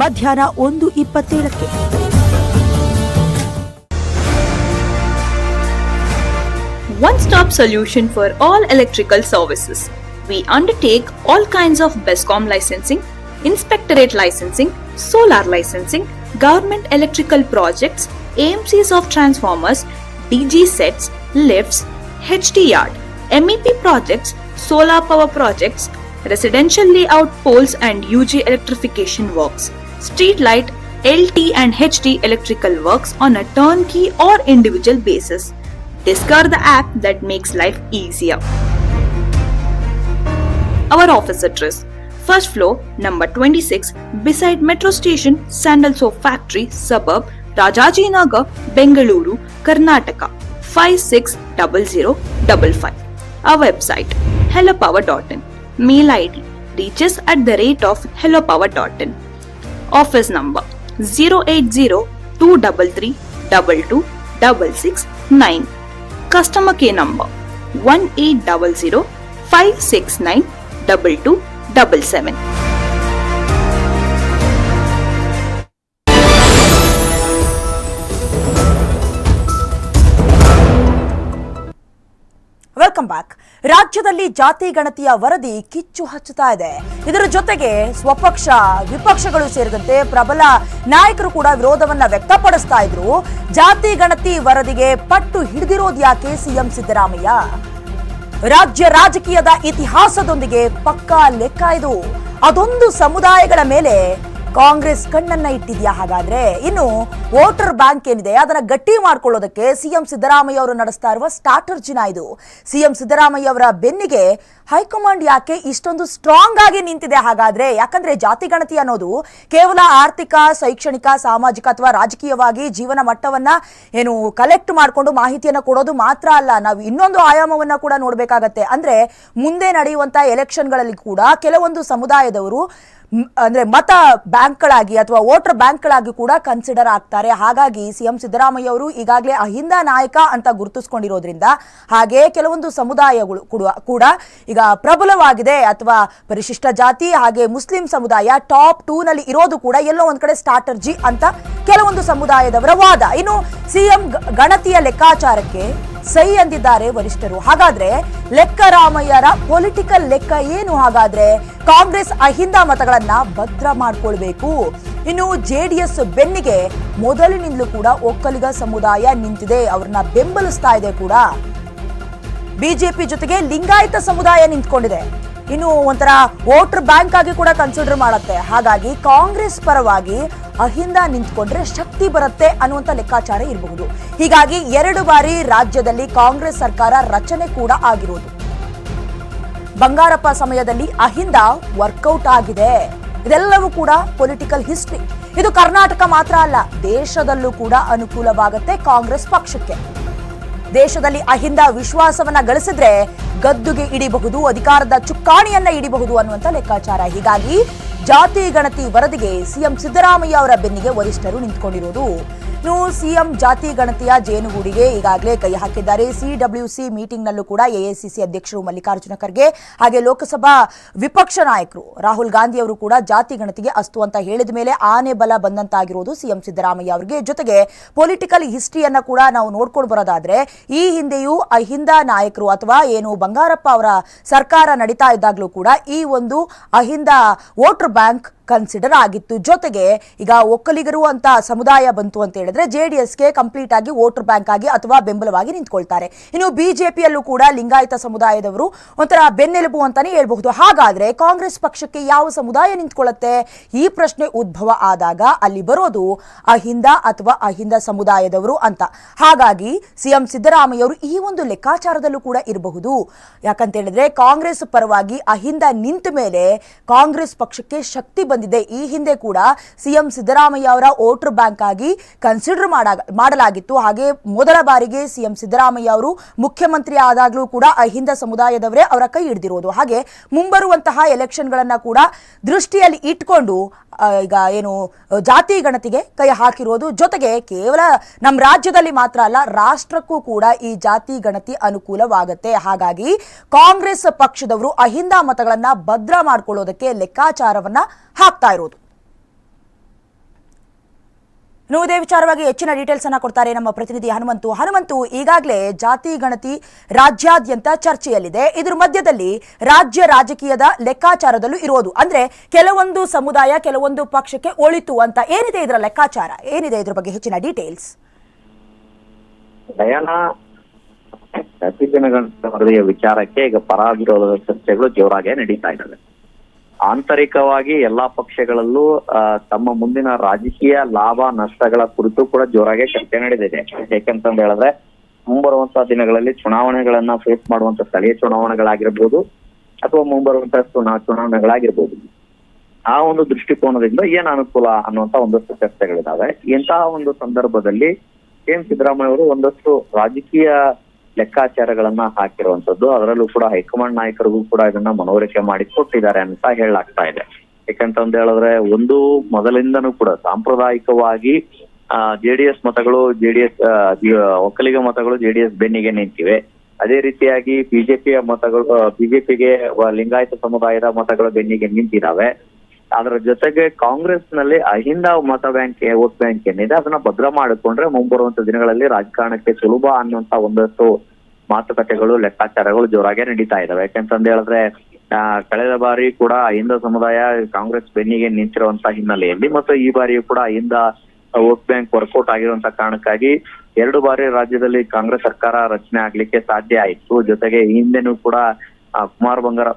ಮಧ್ಯಾಹ್ನ ಒಂದು ಇಪ್ಪತ್ತೇಳಕ್ಕೆ one stop solution for all electrical services. We undertake all kinds of BESCOM licensing, inspectorate licensing, solar licensing, government electrical projects, AMCs of transformers, DG sets, lifts, HT yard, MEP projects, solar power projects, residential layout poles and UG electrification works, street light, LT and HT electrical works on a turnkey or individual basis. Discover the app that makes life easier. Our office address First floor, number 26, beside Metro Station, Sandal Factory, suburb, Rajajinagar, Bengaluru, Karnataka 560055. Our website hellopower.in. Mail ID reaches at the rate of hellopower.in. Office number 080 233 22669. Customer care number 1800 569 2277. ರಾಜ್ಯದಲ್ಲಿ ಜಾತಿ ಗಣತಿಯ ವರದಿ ಕಿಚ್ಚು ಹಚ್ಚುತ್ತಾ ಇದೆ. ಇದರ ಜೊತೆಗೆ ಸ್ವಪಕ್ಷ, ವಿಪಕ್ಷಗಳು ಸೇರಿದಂತೆ ಪ್ರಬಲ ನಾಯಕರು ಕೂಡ ವಿರೋಧವನ್ನ ವ್ಯಕ್ತಪಡಿಸ್ತಾ ಇದ್ರು. ಜಾತಿ ಗಣತಿ ವರದಿಗೆ ಪಟ್ಟು ಹಿಡಿದಿರೋದು ಯಾಕೆ ಸಿಎಂ ಸಿದ್ದರಾಮಯ್ಯ? ರಾಜ್ಯ ರಾಜಕೀಯದ ಇತಿಹಾಸದೊಂದಿಗೆ ಪಕ್ಕಾ ಲೆಕ್ಕ ಇದು. ಅದೊಂದು ಸಮುದಾಯಗಳ ಮೇಲೆ ಕಾಂಗ್ರೆಸ್ ಕಣ್ಣನ್ನ ಇಟ್ಟಿದ್ಯಾ ಹಾಗಾದ್ರೆ? ಇನ್ನು ವೋಟರ್ ಬ್ಯಾಂಕ್ ಏನಿದೆ, ಅದನ್ನ ಗಟ್ಟಿ ಮಾಡ್ಕೊಳ್ಳೋದಕ್ಕೆ ಸಿಎಂ ಸಿದ್ದರಾಮಯ್ಯ ಅವರು ನಡೆಸ್ತಾ ಇರುವ ಸ್ಟಾರ್ಟರ್ ಜಿನ ಇದು ಸಿಎಂ ಸಿದ್ದರಾಮಯ್ಯ ಅವರ ಬೆನ್ನಿಗೆ ಹೈಕಮಾಂಡ್ ಯಾಕೆ ಇಷ್ಟೊಂದು ಸ್ಟ್ರಾಂಗ್ ಆಗಿ ನಿಂತಿದೆ ಹಾಗಾದ್ರೆ? ಯಾಕಂದ್ರೆ ಜಾತಿ ಗಣತಿ ಅನ್ನೋದು ಕೇವಲ ಆರ್ಥಿಕ, ಶೈಕ್ಷಣಿಕ, ಸಾಮಾಜಿಕ ಅಥವಾ ರಾಜಕೀಯವಾಗಿ ಜೀವನ ಮಟ್ಟವನ್ನ ಏನು ಕಲೆಕ್ಟ್ ಮಾಡಿಕೊಂಡು ಮಾಹಿತಿಯನ್ನು ಕೊಡೋದು ಮಾತ್ರ ಅಲ್ಲ, ನಾವು ಇನ್ನೊಂದು ಆಯಾಮವನ್ನ ಕೂಡ ನೋಡಬೇಕಾಗತ್ತೆ. ಅಂದ್ರೆ ಮುಂದೆ ನಡೆಯುವಂತ ಎಲೆಕ್ಷನ್ಗಳಲ್ಲಿ ಕೂಡ ಕೆಲವೊಂದು ಸಮುದಾಯದವರು ಅಂದ್ರೆ ಮತ ಬ್ಯಾಂಕ್ಗಳಾಗಿ ಅಥವಾ ವೋಟರ್ ಬ್ಯಾಂಕ್ಗಳಾಗಿ ಕೂಡ ಕನ್ಸಿಡರ್ ಆಗ್ತಾರೆ. ಹಾಗಾಗಿ ಸಿಎಂ ಸಿದ್ದರಾಮಯ್ಯ ಅವರು ಈಗಾಗಲೇ ಅಹಿಂದ ನಾಯಕ ಅಂತ ಗುರುತಿಸ್ಕೊಂಡಿರೋದ್ರಿಂದ ಹಾಗೆ ಕೆಲವೊಂದು ಸಮುದಾಯಗಳು ಕೂಡ ಈಗ ಪ್ರಬಲವಾಗಿದೆ ಅಥವಾ ಪರಿಶಿಷ್ಟ ಜಾತಿ ಹಾಗೆ ಮುಸ್ಲಿಂ ಸಮುದಾಯ ಟಾಪ್ ಟೂ ನಲ್ಲಿ ಇರೋದು ಕೂಡ ಎಲ್ಲೋ ಒಂದ್ ಕಡೆ ಸ್ಟ್ರಾಟರ್ಜಿ ಅಂತ ಕೆಲವೊಂದು ಸಮುದಾಯದವರ ವಾದ. ಇನ್ನು ಸಿಎಂ ಗಣತಿಯ ಲೆಕ್ಕಾಚಾರಕ್ಕೆ ಸೈ ಅಂದಿದ್ದಾರೆ ವರಿಷ್ಠರು. ಹಾಗಾದ್ರೆ ಲೆಕ್ಕ ರಾಮಯ್ಯರ ಪೊಲಿಟಿಕಲ್ ಲೆಕ್ಕ ಏನು? ಹಾಗಾದ್ರೆ ಕಾಂಗ್ರೆಸ್ ಅಹಿಂದ ಮತಗಳನ್ನ ಭದ್ರ ಮಾಡ್ಕೊಳ್ಬೇಕು. ಇನ್ನು ಜೆಡಿಎಸ್ ಬೆನ್ನಿಗೆ ಮೊದಲಿನಿಂದಲೂ ಕೂಡ ಒಕ್ಕಲಿಗ ಸಮುದಾಯ ನಿಂತಿದೆ. ಅವ್ರನ್ನ ಬೆಂಬಲಿಸ್ತಾ ಇದೆ ಕೂಡ. ಬಿಜೆಪಿ ಜೊತೆಗೆ ಲಿಂಗಾಯತ ಸಮುದಾಯ ನಿಂತ್ಕೊಂಡಿದೆ. ಇನ್ನು ಒಂಥರ ವೋಟರ್ ಬ್ಯಾಂಕ್ ಆಗಿ ಕೂಡ ಕನ್ಸಿಡರ್ ಮಾಡುತ್ತೆ. ಹಾಗಾಗಿ ಕಾಂಗ್ರೆಸ್ ಪರವಾಗಿ ಅಹಿಂದ ನಿಂತ್ಕೊಂಡ್ರೆ ಶಕ್ತಿ ಬರುತ್ತೆ ಅನ್ನುವಂಥ ಲೆಕ್ಕಾಚಾರ ಇರಬಹುದು. ಹೀಗಾಗಿ ಎರಡು ಬಾರಿ ರಾಜ್ಯದಲ್ಲಿ ಕಾಂಗ್ರೆಸ್ ಸರ್ಕಾರ ರಚನೆ ಕೂಡ ಆಗಿರುವುದು ಬಂಗಾರಪ್ಪ ಸಮಯದಲ್ಲಿ ಅಹಿಂದ ವರ್ಕೌಟ್ ಆಗಿದೆ. ಇದೆಲ್ಲವೂ ಕೂಡ ಪೊಲಿಟಿಕಲ್ ಹಿಸ್ಟ್ರಿ ಇದು ಕರ್ನಾಟಕ ಮಾತ್ರ ಅಲ್ಲ, ದೇಶದಲ್ಲೂ ಕೂಡ ಅನುಕೂಲವಾಗುತ್ತೆ ಕಾಂಗ್ರೆಸ್ ಪಕ್ಷಕ್ಕೆ. ದೇಶದಲ್ಲಿ ಅಹಿಂದ ವಿಶ್ವಾಸವನ್ನ ಗಳಿಸಿದ್ರೆ ಗದ್ದುಗೆ ಇಡಿಬಹುದು, ಅಧಿಕಾರದ ಚುಕ್ಕಾಣಿಯನ್ನ ಇಡಿಬಹುದು ಅನ್ನುವಂತ ಲೆಕ್ಕಾಚಾರ. ಹೀಗಾಗಿ ಜಾತಿ ಗಣತಿ ವರದಿಗೆ ಸಿಎಂ ಸಿದ್ದರಾಮಯ್ಯ ಅವರ ಬೆನ್ನಿಗೆ ವರಿಷ್ಠರು ನಿಂತ್ಕೊಂಡಿರುವುದು ಇನ್ನು ಸಿಎಂ ಜಾತಿ ಗಣತಿಯ ಜೇನುಗೂಡಿಗೆ ಈಗಾಗಲೇ ಕೈ ಹಾಕಿದ್ದಾರೆ. ಸಿಡಬ್ಲ್ಯೂಸಿ ಮೀಟಿಂಗ್ನಲ್ಲೂ ಕೂಡ ಎಐಸಿಸಿ ಅಧ್ಯಕ್ಷರು ಮಲ್ಲಿಕಾರ್ಜುನ ಖರ್ಗೆ ಹಾಗೆ ಲೋಕಸಭಾ ವಿಪಕ್ಷ ನಾಯಕರು ರಾಹುಲ್ ಗಾಂಧಿ ಅವರು ಕೂಡ ಜಾತಿ ಗಣತಿಗೆ ಅಸ್ತು ಅಂತ ಹೇಳಿದ ಮೇಲೆ ಆನೆ ಬಲ ಬಂದಂತಾಗಿರೋದು ಸಿಎಂ ಸಿದ್ದರಾಮಯ್ಯ ಅವರಿಗೆ. ಜೊತೆಗೆ ಪೊಲಿಟಿಕಲ್ ಹಿಸ್ಟ್ರಿಯನ್ನು ಕೂಡ ನಾವು ನೋಡ್ಕೊಂಡು ಬರೋದಾದ್ರೆ ಈ ಹಿಂದೆಯೂ ಅಹಿಂದ ನಾಯಕರು ಅಥವಾ ಏನು ಬಂಗಾರಪ್ಪ ಅವರ ಸರ್ಕಾರ ನಡೀತಾ ಇದ್ದಾಗಲೂ ಕೂಡ ಈ ಒಂದು ಅಹಿಂದ ವೋಟರ್ ಬ್ಯಾಂಕ್ ಕನ್ಸಿಡರ್ ಆಗಿತ್ತು. ಜೊತೆಗೆ ಈಗ ಒಕ್ಕಲಿಗರು ಅಂತ ಸಮುದಾಯ ಬಂತು ಅಂತ ಹೇಳಿದ್ರೆ ಜೆ ಡಿ ಎಸ್ಗೆ ಕಂಪ್ಲೀಟ್ ಆಗಿ ವೋಟರ್ ಬ್ಯಾಂಕ್ ಆಗಿ ಅಥವಾ ಬೆಂಬಲವಾಗಿ ನಿಂತ್ಕೊಳ್ತಾರೆ. ಇನ್ನು ಬಿಜೆಪಿಯಲ್ಲೂ ಕೂಡ ಲಿಂಗಾಯತ ಸಮುದಾಯದವರು ಒಂಥರ ಬೆನ್ನೆಲುಬು ಅಂತಾನೆ ಹೇಳ್ಬಹುದು. ಹಾಗಾದ್ರೆ ಕಾಂಗ್ರೆಸ್ ಪಕ್ಷಕ್ಕೆ ಯಾವ ಸಮುದಾಯ ನಿಂತ್ಕೊಳ್ಳುತ್ತೆ? ಈ ಪ್ರಶ್ನೆ ಉದ್ಭವ ಆದಾಗ ಅಲ್ಲಿ ಬರೋದು ಅಹಿಂದ ಅಥವಾ ಅಹಿಂದ ಸಮುದಾಯದವರು ಅಂತ. ಹಾಗಾಗಿ ಸಿಎಂ ಸಿದ್ದರಾಮಯ್ಯ ಅವರು ಈ ಒಂದು ಲೆಕ್ಕಾಚಾರದಲ್ಲೂ ಕೂಡ ಇರಬಹುದು. ಯಾಕಂತ ಹೇಳಿದ್ರೆ ಕಾಂಗ್ರೆಸ್ ಪರವಾಗಿ ಅಹಿಂದ ನಿಂತ ಮೇಲೆ ಕಾಂಗ್ರೆಸ್ ಪಕ್ಷಕ್ಕೆ ಶಕ್ತಿ ಬಂದಿದೆ. ಈ ಹಿಂದೆ ಕೂಡ ಸಿಎಂ ಸಿದ್ದರಾಮಯ್ಯ ಅವರ ವೋಟರ್ ಬ್ಯಾಂಕ್ ಆಗಿ ಕನ್ಸಿಡರ್ ಮಾಡಲಾಗಿತ್ತು. ಹಾಗೆ ಮೊದಲ ಬಾರಿಗೆ ಸಿಎಂ ಸಿದ್ದರಾಮಯ್ಯ ಅವರು ಮುಖ್ಯಮಂತ್ರಿ ಆದಾಗಲೂ ಕೂಡ ಅಹಿಂದ ಸಮುದಾಯದವರೇ ಅವರ ಕೈ ಹಿಡಿದಿರೋದು. ಹಾಗೆ ಮುಂಬರುವಂತಹ ಎಲೆಕ್ಷನ್ಗಳನ್ನ ಕೂಡ ದೃಷ್ಟಿಯಲ್ಲಿ ಇಟ್ಕೊಂಡು ಈಗ ಏನು, ಜಾತಿ ಗಣತಿಗೆ ಕೈ ಹಾಕಿರೋದು ಜೊತೆಗೆ ಕೇವಲ ನಮ್ಮ ರಾಜ್ಯದಲ್ಲಿ ಮಾತ್ರ ಅಲ್ಲ, ರಾಷ್ಟ್ರಕ್ಕೂ ಕೂಡ ಈ ಜಾತಿ ಗಣತಿ ಅನುಕೂಲವಾಗುತ್ತೆ. ಹಾಗಾಗಿ ಕಾಂಗ್ರೆಸ್ ಪಕ್ಷದವರು ಅಹಿಂದ ಮತಗಳನ್ನ ಭದ್ರ ಮಾಡ್ಕೊಳ್ಳೋದಕ್ಕೆ ಲೆಕ್ಕಾಚಾರವನ್ನ ಹಾಕ್ತಾ ಇರೋದು. ಇನ್ನು ಇದೇ ವಿಚಾರವಾಗಿ ಹೆಚ್ಚಿನ ಡೀಟೇಲ್ಸ್ ಅನ್ನ ಕೊಡ್ತಾರೆ ನಮ್ಮ ಪ್ರತಿನಿಧಿ ಹನುಮಂತು. ಹನುಮಂತು ಈಗಾಗಲೇ ಜಾತಿ, ಗಣತಿ, ರಾಜ್ಯಾದ್ಯಂತ ಚರ್ಚೆಯಲ್ಲಿದೆ. ಇದ್ರ ಮಧ್ಯದಲ್ಲಿ ರಾಜ್ಯ ರಾಜಕೀಯದ ಲೆಕ್ಕಾಚಾರದಲ್ಲೂ ಇರೋದು. ಅಂದ್ರೆ ಕೆಲವೊಂದು ಸಮುದಾಯ ಕೆಲವೊಂದು ಪಕ್ಷಕ್ಕೆ ಒಳಿತು ಅಂತ ಏನಿದೆ ಇದರ ಲೆಕ್ಕಾಚಾರ? ಏನಿದೆ ಇದ್ರ ಬಗ್ಗೆ ಹೆಚ್ಚಿನ ಡೀಟೇಲ್ಸ್ ಜಾತಿ ಜನಗಣತಿ ವಿಚಾರಕ್ಕೆ ಈಗ ಪರಾವಿರೋಧದ ಚರ್ಚೆಗಳು ಜೋರಾಗಿ ನಡೀತಾ ಇದ್ದಾವೆ. ಆಂತರಿಕವಾಗಿ ಎಲ್ಲಾ ಪಕ್ಷಗಳಲ್ಲೂ ತಮ್ಮ ಮುಂದಿನ ರಾಜಕೀಯ ಲಾಭ ನಷ್ಟಗಳ ಕುರಿತು ಕೂಡ ಜೋರಾಗಿ ಚರ್ಚೆ ನಡೆದಿದೆ. ಯಾಕಂತಂದ್ ಹೇಳಿದ್ರೆ ಮುಂಬರುವಂತಹ ದಿನಗಳಲ್ಲಿ ಚುನಾವಣೆಗಳನ್ನ ಫೇಸ್ ಮಾಡುವಂತ ಸ್ಥಳೀಯ ಚುನಾವಣೆಗಳಾಗಿರ್ಬೋದು, ಅಥವಾ ಮುಂಬರುವಂತಹ ಚುನಾ, ಚುನಾವಣೆಗಳಾಗಿರ್ಬೋದು. ಆ ಒಂದು ದೃಷ್ಟಿಕೋನದಿಂದ ಏನ್ ಅನುಕೂಲ ಅನ್ನುವಂತ ಒಂದಷ್ಟು ಚರ್ಚೆಗಳಿದಾವೆ. ಇಂತಹ ಒಂದು ಸಂದರ್ಭದಲ್ಲಿ ಎಂ ಸಿದ್ದರಾಮಯ್ಯ ಅವರು ಒಂದಷ್ಟು ರಾಜಕೀಯ ಲೆಕ್ಕಾಚಾರಗಳನ್ನ ಹಾಕಿರುವಂತದ್ದು. ಅದರಲ್ಲೂ ಕೂಡ ಹೈಕಮಾಂಡ್ ನಾಯಕರಿಗೂ ಕೂಡ ಇದನ್ನ ಮನವರಿಕೆ ಮಾಡಿ ಕೊಟ್ಟಿದ್ದಾರೆ ಅಂತ ಹೇಳಲಾಗ್ತಾ ಇದೆ. ಯಾಕಂತಂದ್ ಹೇಳಿದ್ರೆ ಒಂದು ಮೊದಲಿಂದನೂ ಕೂಡ ಸಾಂಪ್ರದಾಯಿಕವಾಗಿ ಜೆಡಿಎಸ್ ಮತಗಳು ಜೆಡಿಎಸ್ ಒಕ್ಕಲಿಗ ಮತಗಳು ಜೆಡಿಎಸ್ ಬೆನ್ನಿಗೆ ನಿಂತಿವೆ. ಅದೇ ರೀತಿಯಾಗಿ ಬಿಜೆಪಿಯ ಮತಗಳು ಬಿಜೆಪಿಗೆ ಲಿಂಗಾಯತ ಸಮುದಾಯದ ಮತಗಳು ಬೆನ್ನಿಗೆ ನಿಂತಿದ್ದಾವೆ ಅದರ ಜೊತೆಗೆ ಕಾಂಗ್ರೆಸ್ನಲ್ಲಿ ಅಹಿಂದ ಮತ ಬ್ಯಾಂಕ್ ವೋಟ್ ಬ್ಯಾಂಕ್ ಏನಿದೆ ಅದನ್ನ ಭದ್ರ ಮಾಡಿಕೊಂಡ್ರೆ ಮುಂಬರುವಂತ ದಿನಗಳಲ್ಲಿ ರಾಜಕಾರಣಕ್ಕೆ ಸುಲಭ ಅನ್ನುವಂತ ಒಂದಷ್ಟು ಮಾತುಕತೆಗಳು, ಲೆಕ್ಕಾಚಾರಗಳು ಜೋರಾಗಿ ನಡೀತಾ ಇದಾವೆ. ಯಾಕಂತಂದ್ ಹೇಳಿದ್ರೆ ಕಳೆದ ಬಾರಿ ಕೂಡ ಅಹಿಂದ ಸಮುದಾಯ ಕಾಂಗ್ರೆಸ್ ಬೆನ್ನಿಗೆ ನಿಂತಿರುವಂತ ಹಿನ್ನೆಲೆಯಲ್ಲಿ ಮತ್ತು ಈ ಬಾರಿಯೂ ಕೂಡ ಅಹಿಂದ ವೋಟ್ ಬ್ಯಾಂಕ್ ವರ್ಕೌಟ್ ಆಗಿರುವಂತ ಕಾರಣಕ್ಕಾಗಿ ಎರಡು ಬಾರಿ ರಾಜ್ಯದಲ್ಲಿ ಕಾಂಗ್ರೆಸ್ ಸರ್ಕಾರ ರಚನೆ ಆಗ್ಲಿಕ್ಕೆ ಸಾಧ್ಯ ಆಯಿತು. ಜೊತೆಗೆ ಹಿಂದೆನೂ ಕೂಡ ಕುಮಾರ್ ಬಂಗಾರ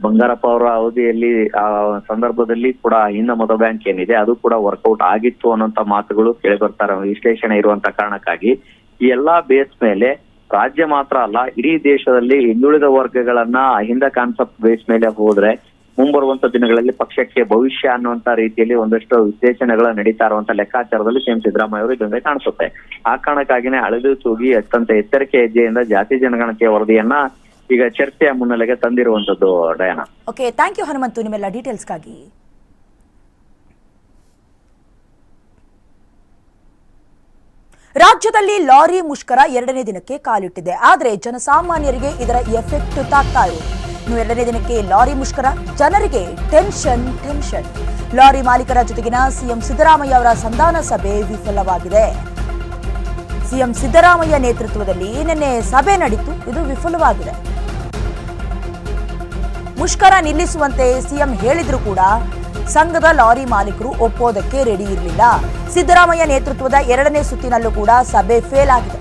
ಬಂಗಾರಪ್ಪ ಅವರ ಅವಧಿಯಲ್ಲಿ ಆ ಸಂದರ್ಭದಲ್ಲಿ ಕೂಡ ಹಿಂದ ಮತ ಬ್ಯಾಂಕ್ ಏನಿದೆ, ಅದು ಕೂಡ ವರ್ಕೌಟ್ ಆಗಿತ್ತು ಅನ್ನೋಂತ ಮಾತುಗಳು ಕೇಳಿ ಬರ್ತಾರೆ ವಿಶ್ಲೇಷಣೆ ಇರುವಂತ ಕಾರಣಕ್ಕಾಗಿ. ಈ ಎಲ್ಲಾ ಬೇಸ್ ಮೇಲೆ ರಾಜ್ಯ ಮಾತ್ರ ಅಲ್ಲ, ಇಡೀ ದೇಶದಲ್ಲಿ ಹಿಂದುಳಿದ ವರ್ಗಗಳನ್ನ ಅಹಿಂದ ಕಾನ್ಸೆಪ್ಟ್ ಬೇಸ್ ಮೇಲೆ ಹೋದ್ರೆ ಮುಂಬರುವಂತ ದಿನಗಳಲ್ಲಿ ಪಕ್ಷಕ್ಕೆ ಭವಿಷ್ಯ ಅನ್ನುವಂತ ರೀತಿಯಲ್ಲಿ ಒಂದಷ್ಟು ವಿಶ್ಲೇಷಣೆಗಳು ನಡೀತಾ ಇರುವಂತ ಲೆಕ್ಕಾಚಾರದಲ್ಲಿ ಸಿಎಂ ಸಿದ್ದರಾಮಯ್ಯ ಅವರು ಇದೊಂದೇ ಕಾಣಿಸುತ್ತೆ. ಆ ಕಾರಣಕ್ಕಾಗಿನೇ ಅಳೆದು ತೂಗಿ ಅತ್ಯಂತ ಎಚ್ಚರಿಕೆ ಹೆಜ್ಜೆಯಿಂದ ಜಾತಿ ಜನಗಣತಿಯ ವರದಿಯನ್ನ ಈಗ ಚರ್ಚೆಯ ಮುನ್ನೆಲೆಗೆ ತಂದಿರುವಂತದ್ದು Diana. Okay thank you Hanumanthu. ನಿಮ್ಮೆಲ್ಲ ಡೀಟೇಲ್ಸ್ಗಾಗಿ ರಾಜ್ಯದಲ್ಲಿ ಲಾರಿ ಮುಷ್ಕರ ಎರಡನೇ ದಿನಕ್ಕೆ ಕಾಲಿಟ್ಟಿದೆ. ಆದರೆ ಜನಸಾಮಾನ್ಯರಿಗೆ ಇದರ ಎಫೆಕ್ಟ್ ತಾಗ್ತಾ ಇರುವುದು ಇನ್ನು ಎರಡನೇ ದಿನಕ್ಕೆ ಲಾರಿ ಮುಷ್ಕರ. ಜನರಿಗೆ ಟೆನ್ಷನ್ ಟೆನ್ಷನ್ ಲಾರಿ ಮಾಲೀಕರ ಜೊತೆಗಿನ ಸಿಎಂ ಸಿದ್ದರಾಮಯ್ಯ ಅವರ ಸಂಧಾನ ಸಭೆ ವಿಫಲವಾಗಿದೆ. ಸಿಎಂ ಸಿದ್ದರಾಮಯ್ಯ ನೇತೃತ್ವದಲ್ಲಿ ನಿನ್ನೆ ಸಭೆ ನಡೀತು. ಇದು ವಿಫಲವಾಗಿದೆ. ಮುಷ್ಕರ ನಿಲ್ಲಿಸುವಂತೆ ಸಿಎಂ ಹೇಳಿದ್ರು ಕೂಡ ಸಂಘದ ಲಾರಿ ಮಾಲೀಕರು ಒಪ್ಪೋದಕ್ಕೆ ರೆಡಿ ಇರಲಿಲ್ಲ. ಸಿದ್ದರಾಮಯ್ಯ ನೇತೃತ್ವದ ಎರಡನೇ ಸುತ್ತಿನಲ್ಲೂ ಕೂಡ ಸಭೆ ಫೇಲ್ ಆಗಿದೆ.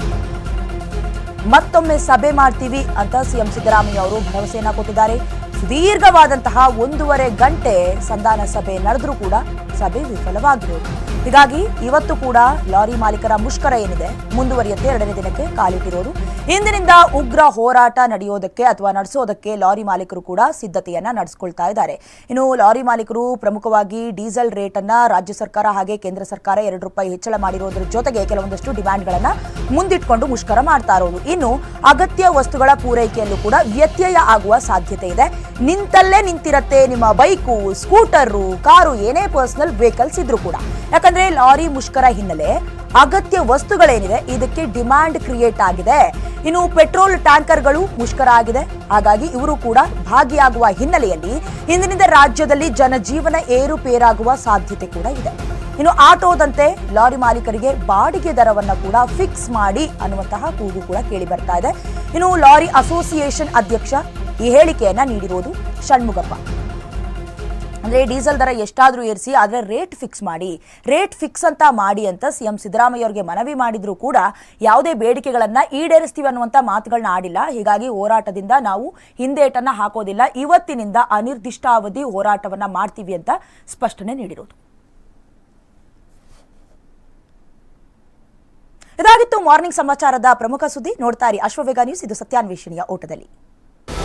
ಮತ್ತೊಮ್ಮೆ ಸಭೆ ಮಾಡ್ತೀವಿ ಅಂತ ಸಿಎಂ ಸಿದ್ದರಾಮಯ್ಯ ಅವರು ಭರವಸೆಯನ್ನ ಕೊಟ್ಟಿದ್ದಾರೆ. ಸುದೀರ್ಘವಾದಂತಹ ಒಂದೂವರೆ ಗಂಟೆ ಸಂಧಾನ ಸಭೆ ನಡೆದರೂ ಕೂಡ ಸಭೆ ವಿಫಲವಾಗಿರೋದು ಹೀಗಾಗಿ ಇವತ್ತು ಕೂಡ ಲಾರಿ ಮಾಲೀಕರ ಮುಷ್ಕರ ಏನಿದೆ, ಮುಂದುವರಿಯುತ್ತೆ. ಎರಡನೇ ದಿನಕ್ಕೆ ಕಾಲಿಟ್ಟಿರೋದು ಇಂದಿನಿಂದ ಉಗ್ರ ಹೋರಾಟ ನಡೆಯೋದಕ್ಕೆ ಅಥವಾ ನಡೆಸೋದಕ್ಕೆ ಲಾರಿ ಮಾಲೀಕರು ಕೂಡ ಸಿದ್ಧತೆಯನ್ನ ನಡೆಸ್ಕೊಳ್ತಾ ಇದ್ದಾರೆ. ಇನ್ನು ಲಾರಿ ಮಾಲೀಕರು ಪ್ರಮುಖವಾಗಿ ಡೀಸೆಲ್ ರೇಟ್ ಅನ್ನ ರಾಜ್ಯ ಸರ್ಕಾರ ಹಾಗೆ ಕೇಂದ್ರ ಸರ್ಕಾರ ಎರಡು ರೂಪಾಯಿ ಹೆಚ್ಚಳ ಮಾಡಿರೋದ್ರ ಜೊತೆಗೆ ಕೆಲವೊಂದಷ್ಟು ಡಿಮ್ಯಾಂಡ್ಗಳನ್ನ ಮುಂದಿಟ್ಕೊಂಡು ಮುಷ್ಕರ ಮಾಡ್ತಾ ಇರೋದು ಇನ್ನು ಅಗತ್ಯ ವಸ್ತುಗಳ ಪೂರೈಕೆಯಲ್ಲೂ ಕೂಡ ವ್ಯತ್ಯಯ ಆಗುವ ಸಾಧ್ಯತೆ ಇದೆ. ನಿಂತಲ್ಲೇ ನಿಂತಿರತ್ತೆ ನಿಮ್ಮ ಬೈಕು, ಸ್ಕೂಟರು, ಕಾರು, ಏನೇ ಪರ್ಸನಲ್ ವೆಹಿಕಲ್ಸ್ ಇದ್ರೂ ಕೂಡ. ಯಾಕಂದ್ರೆ ಲಾರಿ ಮುಷ್ಕರ ಹಿನ್ನೆಲೆ ಅಗತ್ಯ ವಸ್ತುಗಳೇನಿದೆ ಇದಕ್ಕೆ ಡಿಮ್ಯಾಂಡ್ ಕ್ರಿಯೇಟ್ ಆಗಿದೆ. ಇನ್ನು ಪೆಟ್ರೋಲ್ ಟ್ಯಾಂಕರ್ಗಳು ಮುಷ್ಕರ ಆಗಿದೆ. ಹಾಗಾಗಿ ಇವರು ಕೂಡ ಭಾಗಿಯಾಗುವ ಹಿನ್ನೆಲೆಯಲ್ಲಿ ಇಂದಿನಿಂದ ರಾಜ್ಯದಲ್ಲಿ ಜನಜೀವನ ಏರುಪೇರಾಗುವ ಸಾಧ್ಯತೆ ಕೂಡ ಇದೆ. ಇನ್ನು ಆಟೋದಂತೆ ಲಾರಿ ಮಾಲೀಕರಿಗೆ ಬಾಡಿಗೆ ದರವನ್ನ ಕೂಡ ಫಿಕ್ಸ್ ಮಾಡಿ ಅನ್ನುವಂತಹ ಕೂಗು ಕೂಡ ಕೇಳಿ ಬರ್ತಾ ಇದೆ. ಇನ್ನು ಲಾರಿ ಅಸೋಸಿಯೇಷನ್ ಅಧ್ಯಕ್ಷ ಈ ಹೇಳಿಕೆಯನ್ನ ನೀಡಿರುವುದು ಷಣ್ಮುಗಪ್ಪ. ಅಂದ್ರೆ ಡೀಸೆಲ್ ದರ ಎಷ್ಟಾದರೂ ಏರಿಸಿ ಆದರೆ ರೇಟ್ ಫಿಕ್ಸ್ ಮಾಡಿ. ರೇಟ್ ಫಿಕ್ಸ್ ಅಂತ ಮಾಡಿ ಅಂತ ಸಿಎಂ ಸಿದ್ದರಾಮಯ್ಯ ಅವರಿಗೆ ಮನವಿ ಮಾಡಿದರೂ ಕೂಡ ಯಾವುದೇ ಬೇಡಿಕೆಗಳನ್ನು ಈಡೇರಿಸ್ತೀವಿ ಅನ್ನುವಂಥ ಮಾತುಗಳನ್ನ ಆಡಿಲ್ಲ. ಹೀಗಾಗಿ ಹೋರಾಟದಿಂದ ನಾವು ಹಿಂದೇಟನ್ನು ಹಾಕೋದಿಲ್ಲ. ಇವತ್ತಿನಿಂದ ಅನಿರ್ದಿಷ್ಟಾವಧಿ ಹೋರಾಟವನ್ನು ಮಾಡ್ತೀವಿ ಅಂತ ಸ್ಪಷ್ಟನೆ ನೀಡಿರೋದು. ಇದಾಗಿತ್ತು ಮಾರ್ನಿಂಗ್ ಸಮಾಚಾರದ ಪ್ರಮುಖ ಸುದ್ದಿ. ನೋಡ್ತಾರೆ ಅಶ್ವವೇಗ ನ್ಯೂಸ್. ಇದು ಸತ್ಯಾನ್ವೇಷಣೆಯ ಓಟದಲ್ಲಿ.